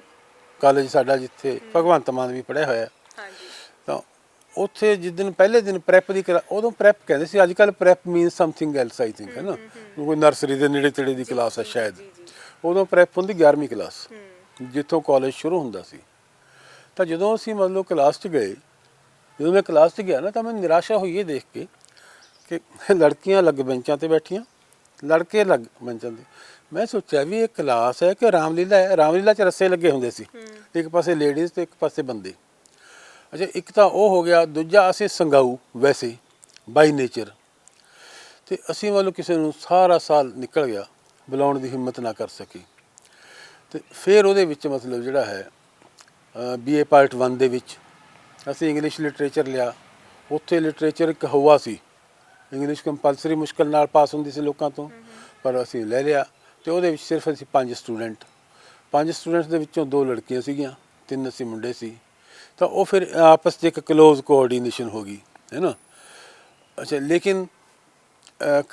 C: ਕਾਲਜ ਸਾਡਾ ਜਿੱਥੇ ਭਗਵੰਤ ਮਾਨ ਵੀ ਪੜ੍ਹਿਆ ਹੋਇਆ।
B: ਹਾਂਜੀ।
C: ਤਾਂ ਉੱਥੇ ਜਿਸ ਦਿਨ ਪਹਿਲੇ ਦਿਨ ਪ੍ਰੈਪ ਦੀ ਉਦੋਂ ਪ੍ਰੈਪ ਕਹਿੰਦੇ ਸੀ ਅੱਜ ਕੱਲ prep means something else I think ਹੈ ਨਾ? ਕੋਈ ਨਰਸਰੀ ਦੇ ਨੇੜੇ ਤੇੜੇ ਦੀ ਕਲਾਸ ਹੈ ਸ਼ਾਇਦ। ਉਦੋਂ ਪ੍ਰੈਪ ਹੁੰਦੀ 11ਵੀਂ ਕਲਾਸ। ਜਿੱਥੋਂ ਕਾਲਜ ਸ਼ੁਰੂ ਹੁੰਦਾ ਸੀ। ਤਾਂ ਜਦੋਂ ਅਸੀਂ ਮਤਲਬ ਕਲਾਸ 'ਚ ਗਏ ਜਦੋਂ ਮੈਂ ਕਲਾਸ 'ਚ ਗਿਆ ਨਾ ਤਾਂ ਮੈਂ ਨਿਰਾਸ਼ਾ ਹੋਈ ਇਹ ਦੇਖ ਕੇ ਕਿ ਲੜਕੀਆਂ ਲੱਗ ਬੈਂਚਾਂ ਤੇ ਬੈਠੀਆਂ ਲੜਕੇ ਲੱਗ ਬੈਂਚਾਂ ਤੇ। ਮੈਂ ਸੋਚਿਆ ਵੀ ਇਹ ਕਲਾਸ ਹੈ ਕਿ ਰਾਮਲੀਲਾ ਹੈ ਰਾਮਲੀਲਾ 'ਚ ਰੱਸੇ ਲੱਗੇ ਹੁੰਦੇ ਸੀ। ਇੱਕ ਪਾਸੇ ਲੇਡੀਜ਼ ਤੇ ਇੱਕ ਪਾਸੇ ਬੰਦੇ। ਅੱਛਾ ਇੱਕ ਤਾਂ ਉਹ ਹੋ ਗਿਆ ਦੂਜਾ ਅਸੀਂ ਸੰਗਾਊ ਵੈਸੇ ਬਾਈ ਨੇਚਰ ਤੇ ਅਸੀਂ ਵੱਲੋਂ ਕਿਸੇ ਨੂੰ ਸਾਰਾ ਸਾਲ ਨਿਕਲ ਗਿਆ। ਬੁਲਾਉਣ ਦੀ ਹਿੰਮਤ ਨਾ ਕਰ ਸਕੀ। ਤੇ ਫਿਰ ਉਹਦੇ ਵਿੱਚ ਮਤਲਬ ਜਿਹੜਾ ਹੈ ਬੀਏ ਪਾਰਟ 1 ਦੇ ਵਿੱਚ ਅਸੀਂ ਇੰਗਲਿਸ਼ ਲਿਟਰੇਚਰ ਲਿਆ। ਉੱਥੇ ਲਿਟਰੇਚਰ ਇੱਕ ਹਵਾ ਸੀ। ਇੰਗਲਿਸ਼ ਕੰਪਲਸਰੀ ਮੁਸ਼ਕਲ ਨਾਲ ਪਾਸ ਹੁੰਦੀ ਸੀ ਲੋਕਾਂ ਤੋਂ, ਪਰ ਅਸੀਂ ਲੈ ਲਿਆ ਤੇ ਉਹਦੇ ਵਿੱਚ ਸਿਰਫ ਅਸੀਂ ਪੰਜ ਸਟੂਡੈਂਟ ਪੰਜ ਸਟੂਡੈਂਟਸ ਦੇ ਵਿੱਚੋਂ ਦੋ ਲੜਕੀਆਂ ਸੀਗੀਆਂ, ਤਿੰਨ ਅਸੀਂ ਮੁੰਡੇ ਸੀ। ਤਾਂ ਉਹ ਫਿਰ ਆਪਸ 'ਚ ਇੱਕ ক্লোਜ਼ ਕੋਆਰਡੀਨੇਸ਼ਨ ਹੋ ਗਈ, ਹੈ ਨਾ? ਅੱਛਾ, ਲੇਕਿਨ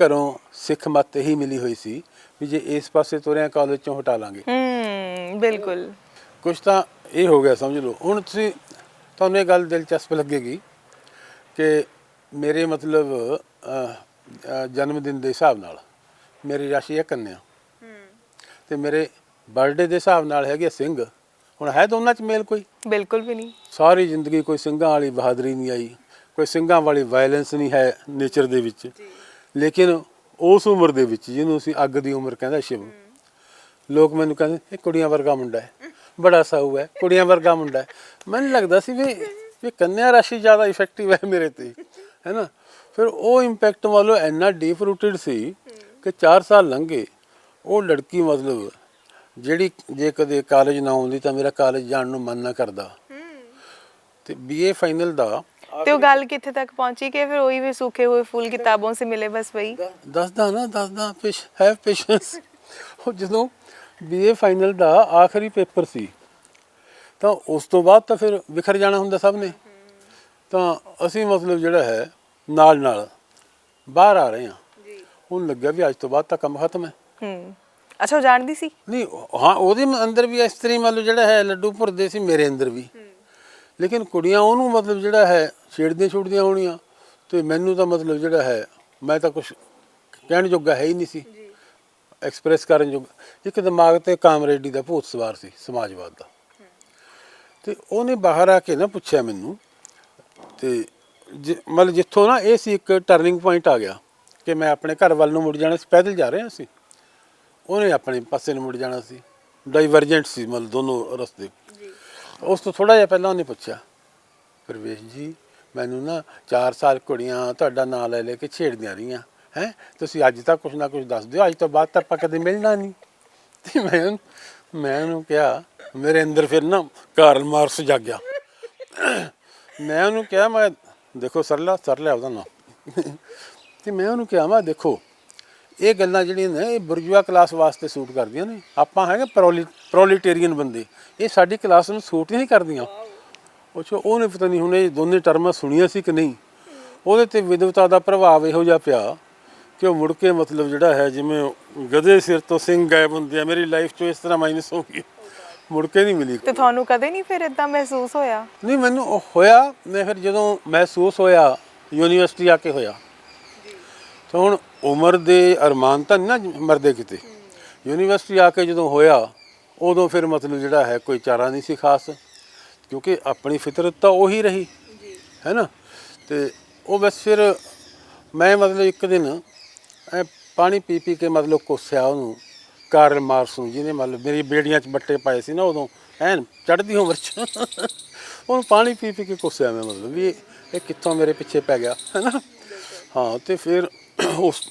C: ਘਰੋਂ ਸਿੱਖ ਮਤ ਹੀ ਮਿਲੀ ਹੋਈ ਸੀ ਵੀ ਜੇ ਇਸ ਪਾਸੇ ਤੁਰਿਆ ਕਾਲਜ ਚੋਂ ਹਟਾ ਲਾਂਗੇ।
B: ਹੂੰ ਬਿਲਕੁਲ।
C: ਕੁਝ ਤਾਂ ਇਹ ਹੋ ਗਿਆ ਸਮਝ ਲਓ। ਹੁਣ ਤੁਸੀਂ ਤੁਹਾਨੂੰ ਇਹ ਗੱਲ ਦਿਲਚਸਪ ਲੱਗੇਗੀ ਕਿ ਮੇਰੇ ਮਤਲਬ ਜਨਮ ਦਿਨ ਦੇ ਹਿਸਾਬ ਨਾਲ ਮੇਰੀ ਰਾਸ਼ੀ ਹੈ। ਕੰਨਿਆ ਤੇ ਮੇਰੇ ਬਰਥਡੇ ਦੇ ਹਿਸਾਬ ਨਾਲ ਹੈਗੇ ਸਿੰਘ। ਹੁਣ ਹੈ ਦੋਨਾਂ ਚ ਮੇਲ ਕੋਈ?
B: ਬਿਲਕੁਲ ਵੀ ਨਹੀਂ।
C: ਸਾਰੀ ਜ਼ਿੰਦਗੀ ਕੋਈ ਸਿੰਘਾਂ ਵਾਲੀ ਬਹਾਦਰੀ ਨਹੀਂ ਆਈ ਕੋਈ ਸਿੰਘਾਂ ਵਾਲੀ ਵਾਇਲੈਂਸ ਨਹੀਂ ਹੈ ਨੇਚਰ ਦੇ ਵਿੱਚ। ਲੇਕਿਨ ਉਸ ਉਮਰ ਦੇ ਵਿੱਚ ਜਿਹਨੂੰ ਅਸੀਂ ਅੱਗ ਦੀ ਉਮਰ ਕਹਿੰਦਾ ਸ਼ਿਵ। ਲੋਕ ਮੈਨੂੰ ਕਹਿੰਦੇ, ਇਹ ਕੁੜੀਆਂ ਵਰਗਾ ਮੁੰਡਾ ਹੈ। ਬੜਾ ਸਾਊ ਹੈ, ਕੁੜੀਆਂ ਵਰਗਾ ਮੁੰਡਾ ਹੈ। ਮੈਨੂੰ ਲੱਗਦਾ ਸੀ ਵੀ ਵੀ ਕੰਨਿਆ ਰਾਸ਼ੀ ਜ਼ਿਆਦਾ ਇਫੈਕਟਿਵ ਹੈ ਮੇਰੇ ਤੇ। ਹੈ ਨਾ? ਫਿਰ ਉਹ ਇੰਪੈਕਟ ਵਾਲੋ ਇੰਨਾ ਡੀਪ ਰੂਟਡ ਸੀ ਕਿ 4 ਸਾਲ ਲੰਘੇ। ਉਹ ਲੜਕੀ ਮਤਲਬ, ਜਿਹੜੀ ਜੇ ਕਦੇ ਕਾਲਜ ਨਾ ਆਉਂਦੀ ਤਾਂ ਮੇਰਾ ਕਾਲਜ ਜਾਣ ਨੂੰ ਮਨ ਨਾ ਕਰਦਾ। ਤੇ ਬੀਏ ਫਾਈਨਲ ਦਾ
B: ਤੇ ਉਹ ਗੱਲ ਕਿੱਥੇ ਤੱਕ ਪਹੁੰਚੀ ਕਿ ਫਿਰ ਉਹੀ ਵੀ ਸੂਖੇ ਹੋਏ ਫੁੱਲ ਕਿਤਾਬੋਂ ਸੇ ਮਿਲੇ ਬਸ ਵਈ
C: ਦੱਸਦਾ ਨਾ ਦੱਸਦਾ ਪਿਸ਼ ਹੈ ਪੇਸ਼ੈਂਸ ਉਹ ਜਦੋਂ ਬੀਏ ਫਾਈਨਲ ਦਾ ਆਖਰੀ ਪੇਪਰ ਸੀ ਤਾਂ ਉਸ ਤੋਂ ਬਾਅਦ ਤਾਂ ਫਿਰ ਵਿਖਰ ਜਾਣਾ ਹੁੰਦਾ ਸਭ ਨੇ। ਤਾਂ ਅਸੀਂ ਮਤਲਬ ਜਿਹੜਾ ਹੈ ਨਾਲ ਨਾਲ ਬਾਹਰ ਆ ਰਹੇ ਹਾਂ।
B: ਜੀ।
C: ਹੁਣ ਲੱਗਿਆ ਵੀ ਅੱਜ ਤੋਂ ਬਾਅਦ ਤਾਂ ਕੰਮ ਖਤਮ ਹੈ।
B: ਹੂੰ। ਅੱਛਾ ਜਾਣਦੀ ਸੀ?
C: ਨਹੀਂ ਹਾਂ ਉਹਦੇ ਅੰਦਰ ਵੀ ਇਸ ਤਰੀ ਮਤਲਬ ਜਿਹੜਾ ਹੈ ਲੱਡੂ ਭੁਰਦੇ ਸੀ ਮੇਰੇ ਅੰਦਰ ਵੀ। ਲੇਕਿਨ ਕੁੜੀਆਂ ਉਹਨੂੰ ਮਤਲਬ ਜਿਹੜਾ ਹੈ ਛੇੜਦੀਆਂ ਛੁੱਟਦੀਆਂ ਹੋਣੀਆਂ ਤੇ ਮੈਨੂੰ ਤਾਂ ਮਤਲਬ ਜਿਹੜਾ ਹੈ ਮੈਂ ਤਾਂ ਕੁਝ ਕਹਿਣ ਜੋਗਾ ਹੈ ਹੀ ਨਹੀਂ ਸੀ। ਐਕਸਪ੍ਰੈਸ ਕਰਨ ਜੋਗਾ। ਇੱਕ ਦਿਮਾਗ ਤੇ ਕਾਮਰੇਡੀ ਦਾ ਭੂਤ ਸਵਾਰ ਸੀ ਸਮਾਜਵਾਦ ਦਾ। ਤੇ ਉਹਨੇ ਬਾਹਰ ਆ ਕੇ ਨਾ ਪੁੱਛਿਆ ਮੈਨੂੰ ਤੇ ਜਿ- ਮਤਲਬ ਜਿੱਥੋਂ ਨਾ ਇਹ ਸੀ ਇੱਕ ਟਰਨਿੰਗ ਪੁਆਇੰਟ ਆ ਗਿਆ ਕਿ ਮੈਂ ਆਪਣੇ ਘਰ ਵੱਲ ਨੂੰ ਮੁੜ ਜਾਣਾ ਸੀ ਪੈਦਲ ਜਾ ਰਹੇ ਅਸੀਂ ਉਹਨੇ ਆਪਣੇ ਪਾਸੇ ਨੂੰ ਮੁੜ ਜਾਣਾ ਸੀ। ਡਾਈਵਰਜੈਂਟ ਸੀ ਮਤਲਬ ਦੋਨੋਂ ਰਸਤੇ। ਉਸ ਤੋਂ ਥੋੜਾ ਜਿਹਾ ਪਹਿਲਾਂ ਉਹਨੇ ਪੁੱਛਿਆ ਪ੍ਰਵੇਸ਼ ਜੀ ਮੈਨੂੰ ਨਾ 4 ਸਾਲ ਕੁੜੀਆਂ ਤੁਹਾਡਾ ਨਾਂ ਲੈ ਲੈ ਕੇ ਛੇੜਦੀਆਂ ਰਹੀਆਂ, ਹੈ? ਤੁਸੀਂ ਅੱਜ ਤੱਕ ਕੁਝ ਨਾ ਕੁਝ ਦੱਸ ਦਿਓ, ਅੱਜ ਤੋਂ ਬਾਅਦ ਤਾਂ ਆਪਾਂ ਕਦੇ ਮਿਲਣਾ ਨਹੀਂ। ਤੇ ਮੈਂ ਮੈਂ ਉਹਨੂੰ ਕਿਹਾ, ਮੇਰੇ ਅੰਦਰ ਫਿਰ ਨਾ ਕਾਰਲ ਮਾਰਸ ਜਾਗ ਗਿਆ। ਮੈਂ ਉਹਨੂੰ ਕਿਹਾ, ਮੈਂ ਦੇਖੋ ਸਰਲਾ ਸਰਲਾ ਉਹਦਾ ਨਾਮ ਤੇ ਮੈਂ ਉਹਨੂੰ ਕਿਹਾ, ਮੈਂ ਦੇਖੋ, ਇਹ ਗੱਲਾਂ ਜਿਹੜੀਆਂ ਨੇ, ਇਹ ਬੁਰਜੂਆ ਕਲਾਸ ਵਾਸਤੇ ਸੂਟ ਕਰਦੀਆਂ ਨੇ। ਆਪਾਂ ਹੈਗੇ ਪ੍ਰੋਲੀ, ਪ੍ਰੋਲੀਟੇਰੀਅਨ ਬੰਦੇ। ਇਹ ਸਾਡੀ ਕਲਾਸ ਨੂੰ ਸੂਟ ਨਹੀਂ ਕਰਦੀਆਂ। ਉਹ 'ਚੋਂ ਉਹਨੇ ਪਤਾ ਨਹੀਂ ਹੁਣ ਇਹ ਦੋਨੇ ਟਰਮਾਂ ਸੁਣੀਆਂ ਸੀ ਕਿ ਨਹੀਂ? ਉਹਦੇ ਤੇ ਵਿਦਵਤਾ ਦਾ ਪ੍ਰਭਾਵ ਇਹੋ ਜਿਹਾ ਪਿਆ ਕਿ ਉਹ ਮੁੜ ਕੇ ਮਤਲਬ ਜਿਹੜਾ ਹੈ ਜਿਵੇਂ ਗਧੇ ਸਿਰ ਤੋਂ ਸਿੰਘ ਗਾਇਬ ਹੁੰਦੇ ਆ ਮੇਰੀ ਲਾਈਫ 'ਚੋਂ ਇਸ ਤਰ੍ਹਾਂ ਮਾਈਨਸ ਹੋ ਗਈ। ਮੁੜ ਕੇ ਨਹੀਂ ਮਿਲੀ
B: ਤੇ ਤੁਹਾਨੂੰ ਕਦੇ ਨਹੀਂ ਫਿਰ ਇਦਾਂ ਮਹਿਸੂਸ ਹੋਇਆ?
C: ਨਹੀਂ ਮੈਨੂੰ ਉਹ ਹੋਇਆ ਮੈਂ ਫਿਰ ਜਦੋਂ ਮਹਿਸੂਸ ਹੋਇਆ ਯੂਨੀਵਰਸਿਟੀ ਆ ਕੇ ਹੋਇਆ। ਤਾਂ ਹੁਣ ਉਮਰ ਦੇ ਅਰਮਾਨ ਤਾਂ ਨਾ ਮਰਦੇ ਕਿਤੇ। ਯੂਨੀਵਰਸਿਟੀ ਆ ਕੇ ਜਦੋਂ ਹੋਇਆ ਉਦੋਂ ਫਿਰ ਮਤਲਬ ਜਿਹੜਾ ਹੈ ਕੋਈ ਚਾਰਾ ਨਹੀਂ ਸੀ ਖਾਸ। ਕਿਉਂਕਿ ਆਪਣੀ ਫਿਤਰਤ ਤਾਂ ਉਹੀ ਰਹੀ ਹੈ ਨਾ ਤੇ ਉਹ ਬਸ ਫਿਰ ਮੈਂ ਮਤਲਬ ਇੱਕ ਦਿਨ ਐ ਪਾਣੀ ਪੀ ਪੀ ਕੇ ਮਤਲਬ ਕੋਸਿਆ ਉਹਨੂੰ ਕਾਰਲ ਮਾਰਕਸ ਨੂੰ ਜਿਹਨੇ ਮਤਲਬ ਮੇਰੀ ਬੇੜੀਆਂ 'ਚ ਬੱਟੇ ਪਾਏ ਸੀ ਨਾ ਉਦੋਂ ਐਨ ਚੜ੍ਹਦੀ ਉਮਰ 'ਚ। ਉਹਨੂੰ ਪਾਣੀ ਪੀ ਪੀ ਕੇ ਕੋਸਿਆ ਮੈਂ ਮਤਲਬ ਵੀ ਇਹ- ਇਹ ਕਿੱਥੋਂ ਮੇਰੇ ਪਿੱਛੇ ਪੈ ਗਿਆ ਹੈ ਨਾ ਹਾਂ ਤੇ ਫਿਰ ਉਸ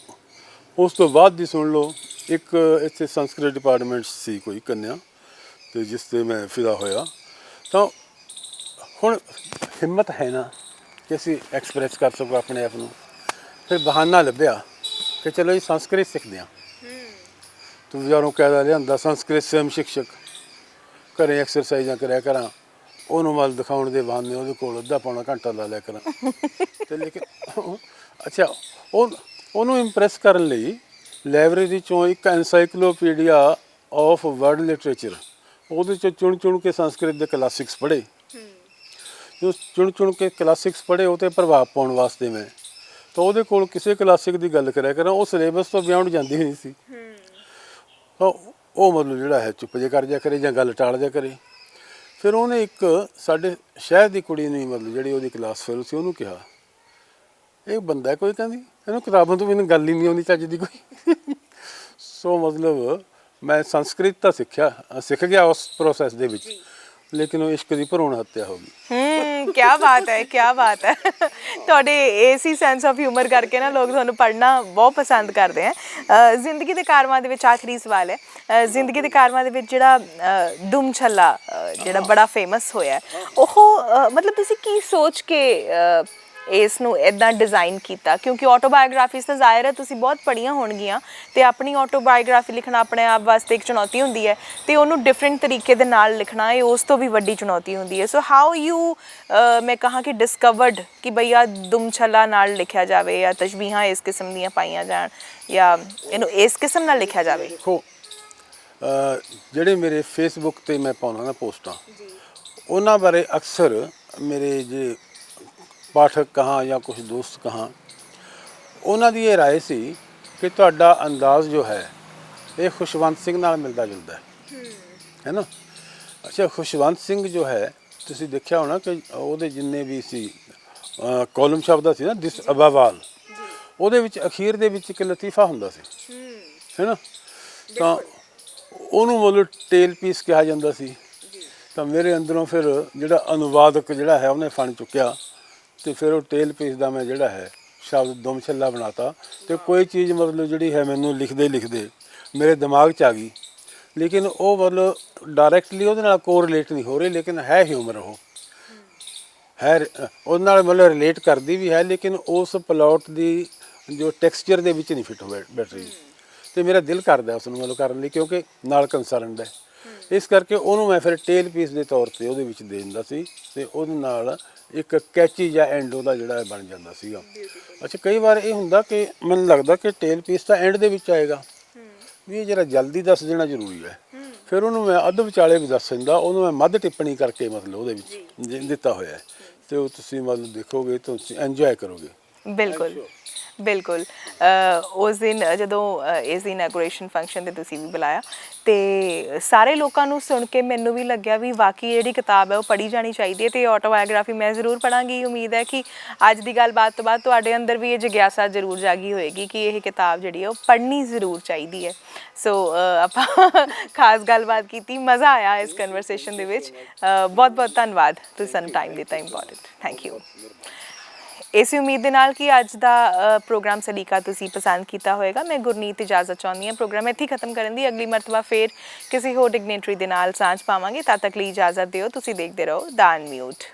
C: ਉਸ ਤੋਂ ਬਾਅਦ ਦੀ ਸੁਣ ਲਓ ਇੱਕ ਇੱਥੇ ਸੰਸਕ੍ਰਿਤ ਡਿਪਾਰਟਮੈਂਟ ਸੀ ਕੋਈ ਕੰਨਿਆ ਤੇ ਜਿਸ ਤੇ ਮੈਂ ਫਿਦਾ ਹੋਇਆ ਤਾਂ ਹੁਣ ਹਿੰਮਤ ਹੈ ਨਾ ਕਿ ਅਸੀਂ ਐਕਸਪ੍ਰੈਸ ਕਰ ਸਕੋ ਆਪਣੇ ਆਪ ਨੂੰ। ਫਿਰ ਬਹਾਨਾ ਲੱਭਿਆ ਕਿ ਚਲੋ ਜੀ ਸੰਸਕ੍ਰਿਤ ਸਿੱਖਦੇ ਹਾਂ। ਤੂੰ ਯਾਰੋਂ ਕਹਿਦਾ ਲਿਆਂਦਾ, ਸੰਸਕ੍ਰਿਤ ਸਵੈਮ ਸ਼ਿਕਸ਼ਕ। ਘਰੇ ਐਕਸਰਸਾਈਜ਼ਾਂ ਕਰਿਆ ਕਰਾਂ। ਉਹਨੂੰ ਮਲ ਦਿਖਾਉਣ ਦੇ ਬਹਾਨੇ ਉਹਦੇ ਕੋਲ ਅੱਧਾ ਪੌਣਾ ਘੰਟਾ ਲਾ ਲਿਆ ਕਰਾਂ। ਤੇ ਲੇਕਿਨ ਅੱਛਾ, ਉਹ ਉਹਨੂੰ ਇੰਪ੍ਰੈਸ ਕਰਨ ਲਈ ਲਾਇਬ੍ਰੇਰੀ ਚੋਂ ਇੱਕ ਐਨਸਾਈਕਲੋਪੀਡੀਆ ਆਫ ਵਰਲਡ ਲਿਟਰੇਚਰ ਉਹਦੇ ਚੋਂ ਚੁਣ ਚੁਣ ਕੇ ਸੰਸਕ੍ਰਿਤ ਦੇ ਕਲਾਸਿਕਸ ਪੜ੍ਹੇ। ਜੋ ਚੁਣ ਚੁਣ ਕੇ ਕਲਾਸਿਕਸ ਪੜ੍ਹੇ ਉਹ ਤੇ ਪ੍ਰਭਾਵ ਪਾਉਣ ਵਾਸਤੇ ਮੈਂ। ਤਾਂ ਉਹਦੇ ਕੋਲ ਕਿਸੇ ਕਲਾਸਿਕ ਦੀ ਗੱਲ ਕਰਿਆ ਕਰਾਂ ਉਹ ਸਿਲੇਬਸ ਤੋਂ ਬਿਯੋਂਡ ਜਾਂਦੀ ਨਹੀਂ ਸੀ। ਤਾਂ ਉਹ ਮਤਲਬ ਜਿਹੜਾ ਹੈ ਚੁੱਪ ਜੇ ਕਰ ਜਾ ਕਰੇ ਜਾਂ ਗੱਲ ਟਾਲ ਜਾ ਕਰੇ। ਫਿਰ ਉਹਨੇ ਇੱਕ ਸਾਡੇ ਸ਼ਹਿਰ ਦੀ ਕੁੜੀ ਨੂੰ ਮਤਲਬ ਜਿਹੜੀ ਉਹਦੀ ਕਲਾਸ ਫੈਲੋ ਸੀ ਉਹਨੂੰ ਕਿਹਾ। ਇਹ ਬੰਦਾ ਕੋਈ ਕਹਿੰਦੀ ਇਹਨੂੰ ਕਿਤਾਬਾਂ ਤੋਂ ਮੈਨੂੰ ਗੱਲ ਹੀ ਨਹੀਂ ਆਉਂਦੀ ਚੱਜ ਦੀ ਕੋਈ। ਸੋ ਮਤਲਬ ਮੈਂ ਸੰਸਕ੍ਰਿਤ ਤਾਂ ਸਿੱਖਿਆ ਸਿੱਖ ਗਿਆ ਉਸ ਪ੍ਰੋਸੈਸ ਦੇ ਵਿੱਚ। ਲੇਕਿਨ ਉਹ ਇਸ਼ਕ ਦੀ ਭਰੂਣ ਹੱਤਿਆ ਹੋ ਗਈ।
B: ਹੂੰ ਕੀ ਬਾਤ ਹੈ ਕੀ ਬਾਤ ਹੈ। ਤੁਹਾਡੇ ਏਸੀ ਸੈਂਸ ਆਫ ਹਿਊਮਰ ਕਰਕੇ ਨਾ ਲੋਕ ਤੁਹਾਨੂੰ ਪੜ੍ਹਨਾ ਬਹੁਤ ਪਸੰਦ ਕਰਦੇ ਆ। ਜ਼ਿੰਦਗੀ ਦੇ ਕਾਰਵਾਂ ਦੇ ਵਿੱਚ ਆਖਰੀ ਸਵਾਲ ਹੈ। ਜ਼ਿੰਦਗੀ ਦੇ ਕਾਰਵਾਂ ਦੇ ਵਿੱਚ ਜਿਹੜਾ ਅ, ਦੁਮ ਛੱਲਾ ਜਿਹੜਾ ਬੜਾ ਫੇਮਸ ਹੋਇਆ ਉਹ ਮਤਲਬ ਤੁਸੀਂ ਕੀ ਸੋਚ ਕੇ ਇਸ ਨੂੰ ਇਦਾਂ ਡਿਜ਼ਾਈਨ ਕੀਤਾ ਕਿਉਂਕਿ ਆਟੋਬਾਇਓਗ੍ਰਾਫੀਸ ਤਾਂ ਜ਼ਾਹਿਰ ਹੈ ਤੁਸੀਂ ਬਹੁਤ ਪੜ੍ਹੀਆਂ ਹੋਣਗੀਆਂ ਤੇ ਆਪਣੀ ਆਟੋਬਾਇਓਗ੍ਰਾਫੀ ਲਿਖਣਾ ਆਪਣੇ ਆਪ ਵਾਸਤੇ ਇੱਕ ਚੁਣੌਤੀ ਹੁੰਦੀ ਹੈ ਤੇ ਉਹਨੂੰ ਡਿਫਰੈਂਟ ਤਰੀਕੇ ਦੇ ਨਾਲ ਲਿਖਣਾ ਇਹ ਉਸ ਤੋਂ ਵੀ ਵੱਡੀ ਚੁਣੌਤੀ ਹੁੰਦੀ ਹੈ। ਸੋ ਹਾਊ ਯੂ ਮੈਂ ਕਹਾਂ ਕਿ ਡਿਸਕਵਰਡ ਕਿ ਭਈਆ ਦੁਮਛਲਾ ਨਾਲ ਲਿਖਿਆ ਜਾਵੇ ਜਾਂ ਤਸ਼ਬੀਹਾਂ ਇਸ ਕਿਸਮ ਦੀਆਂ ਪਾਈਆਂ ਜਾਣ ਜਾਂ ਇਹਨੂੰ ਇਸ ਕਿਸਮ ਨਾਲ ਲਿਖਿਆ ਜਾਵੇ।
C: ਦੇਖੋ ਅ, ਜਿਹੜੇ ਮੇਰੇ ਫੇਸਬੁੱਕ ਤੇ ਮੈਂ ਪਾਉਣਾ ਨਾ ਪੋਸਟਾਂ ਉਹਨਾਂ ਬਾਰੇ ਅਕਸਰ ਮੇਰੇ ਜੇ ਪਾਠਕ ਕਹਾਂ ਜਾਂ ਕੁਝ ਦੋਸਤ ਕਹਾਂ ਉਹਨਾਂ ਦੀ ਇਹ رائے ਸੀ ਕਿ ਤੁਹਾਡਾ ਅੰਦਾਜ਼ ਜੋ ਹੈ ਇਹ ਖੁਸ਼ਵੰਤ ਸਿੰਘ ਨਾਲ ਮਿਲਦਾ ਜੁਲਦਾ ਹੈ ਹੈ ਨਾ ਅੱਛਾ ਖੁਸ਼ਵੰਤ ਸਿੰਘ ਜੋ ਹੈ ਤੁਸੀਂ ਦੇਖਿਆ ਹੋਣਾ ਕਿ ਉਹਦੇ ਜਿੰਨੇ ਵੀ ਸੀ ਕਾਲਮ ਸ਼ਬਦ ਸੀ ਨਾ ਦਿਸ ਅਬਾਵਾਲ ਉਹਦੇ ਵਿੱਚ ਅਖੀਰ ਦੇ ਵਿੱਚ ਇੱਕ ਲਤੀਫਾ ਹੁੰਦਾ ਸੀ ਹੈ ਨਾ ਤਾਂ ਉਹਨੂੰ ਮਤਲਬ ਟੇਲ ਪੀਸ ਕਿਹਾ ਜਾਂਦਾ ਸੀ ਤਾਂ ਮੇਰੇ ਅੰਦਰੋਂ ਫਿਰ ਜਿਹੜਾ ਅਨੁਵਾਦਕ ਜਿਹੜਾ ਹੈ ਉਹਨੇ ਫਣ ਚੁੱਕਿਆ ਤੇ ਫਿਰ ਉਹ ਟੇਲ ਪੀਸ ਦਾ ਮੈਂ ਜਿਹੜਾ ਹੈ, ਸ਼ਬਦ ਦੁਮਛੱਲਾ ਬਣਾਤਾ ਤੇ ਕੋਈ ਚੀਜ਼ ਮਤਲਬ ਜਿਹੜੀ ਹੈ ਮੈਨੂੰ ਲਿਖਦੇ ਲਿਖਦੇ ਮੇਰੇ ਦਿਮਾਗ 'ਚ ਆ ਗਈ। ਲੇਕਿਨ ਉਹ ਮਤਲਬ ਡਾਇਰੈਕਟਲੀ ਉਹਦੇ ਨਾਲ ਕੋਰਿਲੇਟ ਨਹੀਂ ਹੋ ਰਹੀ, ਲੇਕਿਨ ਹੈ ਹਿਊਮਰ ਉਹ। ਹੈ, ਉਹਦੇ ਨਾਲ ਮਤਲਬ ਰਿਲੇਟ ਕਰਦੀ ਵੀ ਹੈ, ਲੇਕਿਨ ਉਸ ਪਲਾਟ ਦੀ ਜੋ ਟੈਕਸਚਰ ਦੇ ਵਿੱਚ ਨਹੀਂ ਫਿੱਟ ਹੋ ਬੈਟਰੀ ਬੈਠ ਤੇ ਮੇਰਾ ਦਿਲ ਕਰਦਾ ਉਸ ਨੂੰ ਮਤਲਬ ਕਰਨ ਲਈ, ਕਿਉਂਕਿ ਨਾਲ ਕੰਸਰਨਡ ਹੈ। ਇਸ ਕਰਕੇ ਉਹਨੂੰ ਮੈਂ ਫਿਰ ਟੇਲ ਪੀਸ ਦੇ ਤੌਰ ਤੇ ਉਹਦੇ ਵਿੱਚ ਦੇ ਦਿੰਦਾ ਸੀ ਤੇ ਉਹਦੇ ਨਾਲ ਇੱਕ ਕੈਚੀ ਜਾਂ ਐਂਡ ਉਹਦਾ ਜਿਹੜਾ ਬਣ ਜਾਂਦਾ ਸੀਗਾ। ਅੱਛਾ ਕਈ ਵਾਰ ਇਹ ਹੁੰਦਾ ਕਿ ਮੈਨੂੰ ਲੱਗਦਾ ਕਿ ਟੇਲ ਪੀਸ ਤਾਂ ਐਂਡ ਦੇ ਵਿੱਚ ਆਏਗਾ। ਵੀ ਇਹ ਜਰਾ ਜਲਦੀ ਦੱਸ ਦੇਣਾ ਜ਼ਰੂਰੀ ਹੈ। ਫਿਰ ਉਹਨੂੰ ਮੈਂ ਅੱਧ ਵਿਚਾਲੇ ਵੀ ਦੱਸ ਦਿੰਦਾ ਉਹਨੂੰ ਮੈਂ ਮੱਧ ਟਿੱਪਣੀ ਕਰਕੇ ਮਤਲਬ ਉਹਦੇ ਵਿੱਚ ਦੇ- ਦਿੱਤਾ ਹੋਇਆ ਹੈ। ਤੇ ਉਹ ਤੁਸੀਂ ਮਤਲਬ ਦੇਖੋਗੇ ਤਾਂ ਤੁਸੀਂ ਇੰਜੋਏ ਕਰੋਗੇ।
B: ਬਿਲਕੁਲ। ਬਿਲਕੁਲ। ਉਸ ਦਿਨ ਜਦੋਂ ਇਸ ਦੀ ਇਨੋਗ੍ਰੇਸ਼ਨ ਫੰਕਸ਼ਨ ਤੇ ਤੁਸੀਂ ਵੀ ਬੁਲਾਇਆ ਤੇ ਸਾਰੇ ਲੋਕਾਂ ਨੂੰ ਸੁਣ ਕੇ ਮੈਨੂੰ ਵੀ ਲੱਗਿਆ ਵੀ ਵਾਕਈ ਜਿਹੜੀ ਕਿਤਾਬ ਹੈ ਉਹ ਪੜ੍ਹੀ ਜਾਣੀ ਚਾਹੀਦੀ ਹੈ ਤੇ ਆਟੋਬਾਇਓਗ੍ਰਾਫੀ ਮੈਂ ਜ਼ਰੂਰ ਪੜਾਂਗੀ ਉਮੀਦ ਹੈ ਕਿ ਅੱਜ ਦੀ ਗੱਲਬਾਤ ਤੋਂ ਬਾਅਦ ਤੁਹਾਡੇ ਅੰਦਰ ਵੀ ਇਹ ਜਿਗਿਆਸਾ ਜ਼ਰੂਰ ਜਾਗੀ ਹੋਏਗੀ ਕਿ ਇਹ ਕਿਤਾਬ ਜਿਹੜੀ ਹੈ ਉਹ ਪੜ੍ਹਨੀ ਜ਼ਰੂਰ ਚਾਹੀਦੀ ਹੈ। ਸੋ ਆਪਾਂ ਖਾਸ ਗੱਲਬਾਤ ਕੀਤੀ, ਮਜ਼ਾ ਆਇਆ ਇਸ ਕਨਵਰਸੇਸ਼ਨ ਦੇ ਵਿੱਚ। ਬਹੁਤ ਬਹੁਤ ਧੰਨਵਾਦ। ਤੁਸੀਂ ਸਾਨੂੰ ਟਾਈਮ ਦਿੱਤਾ ਇੰਪੋਰਟੈਂਟ ਥੈਂਕ ਯੂ ਇਸੇ ਉਮੀਦ ਦੇ ਨਾਲ ਕਿ ਅੱਜ ਦਾ ਅ, ਪ੍ਰੋਗਰਾਮ ਸਲੀਕਾ ਤੁਸੀਂ ਪਸੰਦ ਕੀਤਾ ਹੋਵੇਗਾ। ਮੈਂ ਗੁਰਨੀਤ ਇਜਾਜ਼ਤ ਚਾਹੁੰਦੀ ਹਾਂ ਪ੍ਰੋਗਰਾਮ ਇੱਥੇ ਹੀ ਖਤਮ ਕਰਨ ਦੀ। ਅਗਲੀ ਮਰਤਬਾ ਫੇਰ ਕਿਸੇ ਹੋਰ ਡਿਗਨੇਟਰੀ ਦੇ ਨਾਲ ਸਾਂਝ ਪਾਵਾਂਗੇ। ਤਦ ਤੱਕ ਲਈ ਇਜਾਜ਼ਤ ਦਿਓ। ਤੁਸੀਂ ਦੇਖਦੇ ਰਹੋ ਦਾਨ ਮਿਊਟ